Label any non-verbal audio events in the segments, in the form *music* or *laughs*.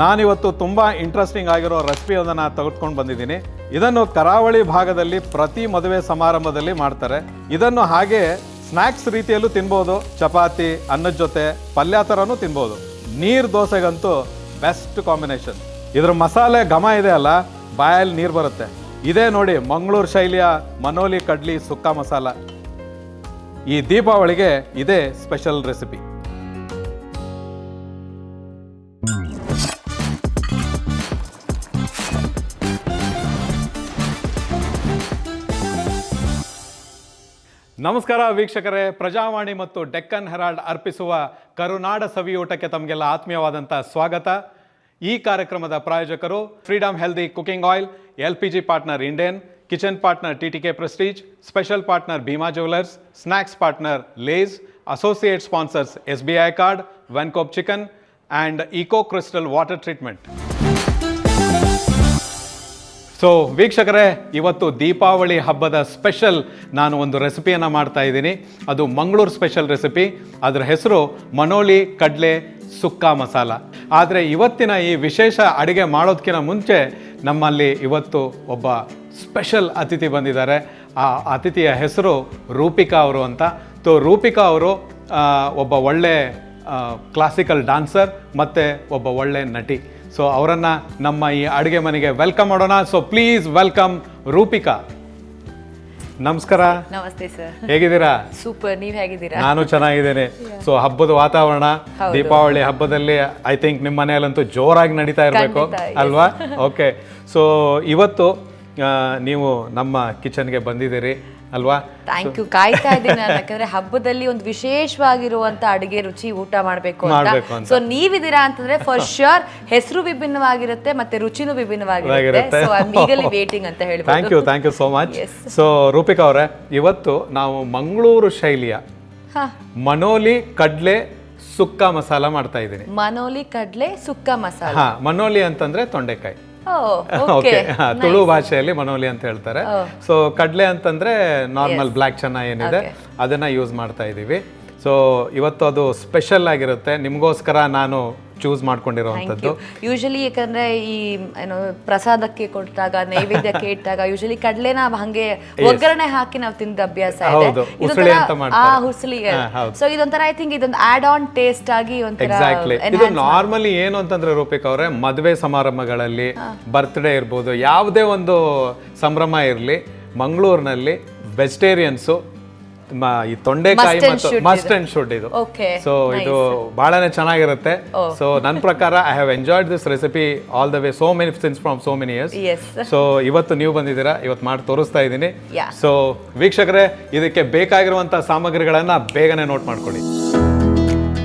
ನಾನಿವತ್ತು ತುಂಬ ಇಂಟ್ರೆಸ್ಟಿಂಗ್ ಆಗಿರೋ ರೆಸಿಪಿಯೊಂದನ್ನು ತೆಗೆದುಕೊಂಡು ಬಂದಿದ್ದೀನಿ. ಇದನ್ನು ಕರಾವಳಿ ಭಾಗದಲ್ಲಿ ಪ್ರತಿ ಮದುವೆ ಸಮಾರಂಭದಲ್ಲಿ ಮಾಡ್ತಾರೆ. ಇದನ್ನು ಹಾಗೆ ಸ್ನ್ಯಾಕ್ಸ್ ರೀತಿಯಲ್ಲೂ ತಿನ್ಬೋದು. ಚಪಾತಿ, ಅನ್ನದ ಜೊತೆ, ಪಲ್ಯ ಥರನೂ ತಿನ್ಬೋದು. ನೀರು ದೋಸೆಗಂತೂ ಬೆಸ್ಟ್ ಕಾಂಬಿನೇಷನ್ ಇದ್ರ ಮಸಾಲೆ ಘಮ ಇದೆ ಅಲ್ಲ, ಬಾಯಲ್ಲಿ ನೀರು ಬರುತ್ತೆ. ಇದೇ ನೋಡಿ ಮಂಗಳೂರು ಶೈಲಿಯ ಮನೋಲಿ ಕಡ್ಲಿ ಸುಕ್ಕ ಮಸಾಲ. ಈ ದೀಪಾವಳಿಗೆ ಇದೇ ಸ್ಪೆಷಲ್ ರೆಸಿಪಿ ನಮಸ್ಕಾರ ವೀಕ್ಷಕರೇ. ಪ್ರಜಾವಾಣಿ ಮತ್ತು ಡೆಕ್ಕನ್ ಹೆರಾಲ್ಡ್ ಅರ್ಪಿಸುವ ಕರುನಾಡ ಸವಿಯೂಟಕ್ಕೆ ತಮಗೆಲ್ಲ ಆತ್ಮೀಯವಾದಂಥ ಸ್ವಾಗತ. ಈ ಕಾರ್ಯಕ್ರಮದ ಪ್ರಾಯೋಜಕರು freedom healthy cooking oil, L P G partner Indian, kitchen partner T T K Prestige, special partner Bhima jewellers snacks partner Lays, associate sponsors S B I card, Venkob chicken and eco crystal water treatment. So ವೀಕ್ಷಕರೇ, ಇವತ್ತು ದೀಪಾವಳಿ ಹಬ್ಬದ special ನಾನು ಒಂದು ರೆಸಿಪಿಯನ್ನು ಮಾಡ್ತಾ ಇದ್ದೀನಿ. ಅದು Mangaluru special recipe ಅದರ ಹೆಸರು ಮನೋಲಿ ಕಡಲೆ ಸುಕ್ಕ ಮಸಾಲ. ಆದರೆ ಇವತ್ತಿನ ಈ ವಿಶೇಷ ಅಡುಗೆ ಮಾಡೋದಕ್ಕಿಂತ ಮುಂಚೆ ನಮ್ಮಲ್ಲಿ ಇವತ್ತು ಒಬ್ಬ ಸ್ಪೆಷಲ್ ಅತಿಥಿ ಬಂದಿದ್ದಾರೆ. ಆ ಅತಿಥಿಯ ಹೆಸರು ರೂಪಿಕಾ ಅವರು ಅಂತ. ಸೊ ರೂಪಿಕಾ ಅವರು ಒಬ್ಬ ಒಳ್ಳೆ ಕ್ಲಾಸಿಕಲ್ ಡಾನ್ಸರ್ ಮತ್ತು ಒಬ್ಬ ಒಳ್ಳೆ ನಟಿ. ಸೊ ಅವರನ್ನು ನಮ್ಮ ಈ ಅಡುಗೆ ಮನೆಗೆ ವೆಲ್ಕಮ್ ಮಾಡೋಣ. ಸೊ ಪ್ಲೀಸ್ ವೆಲ್ಕಮ್ ರೂಪಿಕಾ ನಮಸ್ಕಾರ. ನಮಸ್ತೆ ಸರ್ ಹೇಗಿದ್ದೀರಾ? ಸೂಪರ್ ನೀವು ಹೇಗಿದ್ದೀರಾ? ನಾನು ಚೆನ್ನಾಗಿದ್ದೇನೆ. ಸೊ ಹಬ್ಬದ ವಾತಾವರಣ ದೀಪಾವಳಿ ಹಬ್ಬದಲ್ಲಿ ಐ ಥಿಂಕ್ ನಿಮ್ಮ ಮನೆಯಲ್ಲಂತೂ ಜೋರಾಗಿ ನಡೀತಾ ಇರಬೇಕು. ಅಲ್ವಾ? ಓಕೆ ಸೊ ಇವತ್ತು ನೀವು ನಮ್ಮ ಕಿಚನ್ಗೆ ಬಂದಿದ್ದೀರಿ. ಅಲ್ವಾ? ಥ್ಯಾಂಕ್ ಯು ಕಾಯ್ತಾ ಇದ್ದೀನಿ ಯಾಕಂದ್ರೆ ಹಬ್ಬದಲ್ಲಿ ಒಂದು ವಿಶೇಷವಾಗಿರುವಂತ ಅಡುಗೆ ರುಚಿ ಊಟ ಮಾಡಬೇಕು ಮಾಡ್ಬೇಕು ಅಂತ. ಅಂತ. ಸೊ ನೀವಿದ್ದೀರಾ ಅಂತಂದ್ರೆ ಫಾರ್ ಶೋರ್ ಹೆಸರು ವಿಭಿನ್ನವಾಗಿರುತ್ತೆ ಮತ್ತೆ ರುಚಿನೂ ವಿಭಿನ್ನವಾಗಿರುತ್ತೆ. ಸೊ ಐ ಈಗಲಿ ವೇಟಿಂಗ್ ಅಂತ ಥ್ಯಾಂಕ್ ಹೇಳ್ಬೋದು you thank you so much Yes. So Rupika ಅವರೇ ಇವತ್ತು ನಾವು ಮಂಗಳೂರು ಶೈಲಿಯ ಹಾ. ಮನೋಲಿ ಕಡ್ಲೆ ಸುಕ್ಕ ಮಸಾಲ ಮಾಡ್ತಾ ಇದ್ದೀನಿ. ಮನೋಲಿ ಕಡ್ಲೆ ಸುಕ್ಕ ಮಸಾಲ ಹಾ ಮನೋಲಿ ಅಂತಂದ್ರೆ ತೊಂಡೆಕಾಯಿ. *laughs* ಓಕೆ ಓಕೆ ತುಳು ಭಾಷೆಯಲ್ಲಿ ಮನೋಲಿ ಅಂತ ಹೇಳ್ತಾರೆ. ಸೊ ಕಡ್ಲೆ ಅಂತಂದ್ರೆ ನಾರ್ಮಲ್ ಬ್ಲ್ಯಾಕ್ ಚೆನ್ನ ಏನಿದೆ. ಅದನ್ನ ಯೂಸ್ ಮಾಡ್ತಾ ಇದ್ದೀವಿ ಸೊ ಇವತ್ತು ಅದು ಸ್ಪೆಷಲ್ ಆಗಿರುತ್ತೆ. ನಿಮಗೋಸ್ಕರ ನಾನು ಚೂಸ್ ಮಾಡ್ಕೊಂಡಿರೋವಂಥದ್ದು. ಯೂಶಲಿ ಯಾಕಂದ್ರೆ ಈ ಏನು ಪ್ರಸಾದಕ್ಕೆ ಕೊಟ್ಟಾಗ ನೈವೇದ್ಯಕ್ಕೆ ಇಟ್ಟಾಗ ಯೂಶಲಿ ಕಡ್ಲೆನ ಹಂಗೆ ಒಗ್ಗರಣೆ ಹಾಕಿ ನಾವು ತಿಂದ ಅಭ್ಯಾಸ ಇದೆ. ಆ ಸೊ ಇದೊಂಥರ ಐ ಥಿಂಕ್ ಇದೊಂದು ಆಡ್ ಆನ್ ಟೇಸ್ಟ್ ಆಗಿ ಎಕ್ಸಾಕ್ಟ್ಲಿ ಇದು ನಾರ್ಮಲಿ ಏನು ಅಂತಂದ್ರೆ ರೂಪಿಕ್ ಅವರೇ ಮದುವೆ ಸಮಾರಂಭಗಳಲ್ಲಿ ಬರ್ತ್ಡೇ ಇರ್ಬೋದು ಯಾವುದೇ ಒಂದು ಸಂಭ್ರಮ ಇರಲಿ ಮಂಗಳೂರಿನಲ್ಲಿ ವೆಜಿಟೇರಿಯನ್ಸು ಈ ತೊಂಡೆಕಾಯಿ Must and ಮತ್ತು should ಮಸ್ಟ್ ಅಂಡ್ ಶುಡ್ ಇದು. ಸೊ ಇದು ಬಹಳನೇ ಚೆನ್ನಾಗಿರುತ್ತೆ. ಸೊ ನನ್ನ ಪ್ರಕಾರ I have enjoyed this recipe all the way so many since from so many years yes so ಇವತ್ತು ನೀವು ಬಂದಿದ್ದೀರಾ ಇವತ್ತು ಮಾಡಿ ತೋರಿಸ್ತಾ ಇದ್ದೀನಿ. Yeah. ಸೊ ವೀಕ್ಷಕರೇ ಇದಕ್ಕೆ ಬೇಕಾಗಿರುವಂಥ ಸಾಮಗ್ರಿಗಳನ್ನು ಬೇಗನೆ ನೋಟ್ ಮಾಡ್ಕೊಳ್ಳಿ.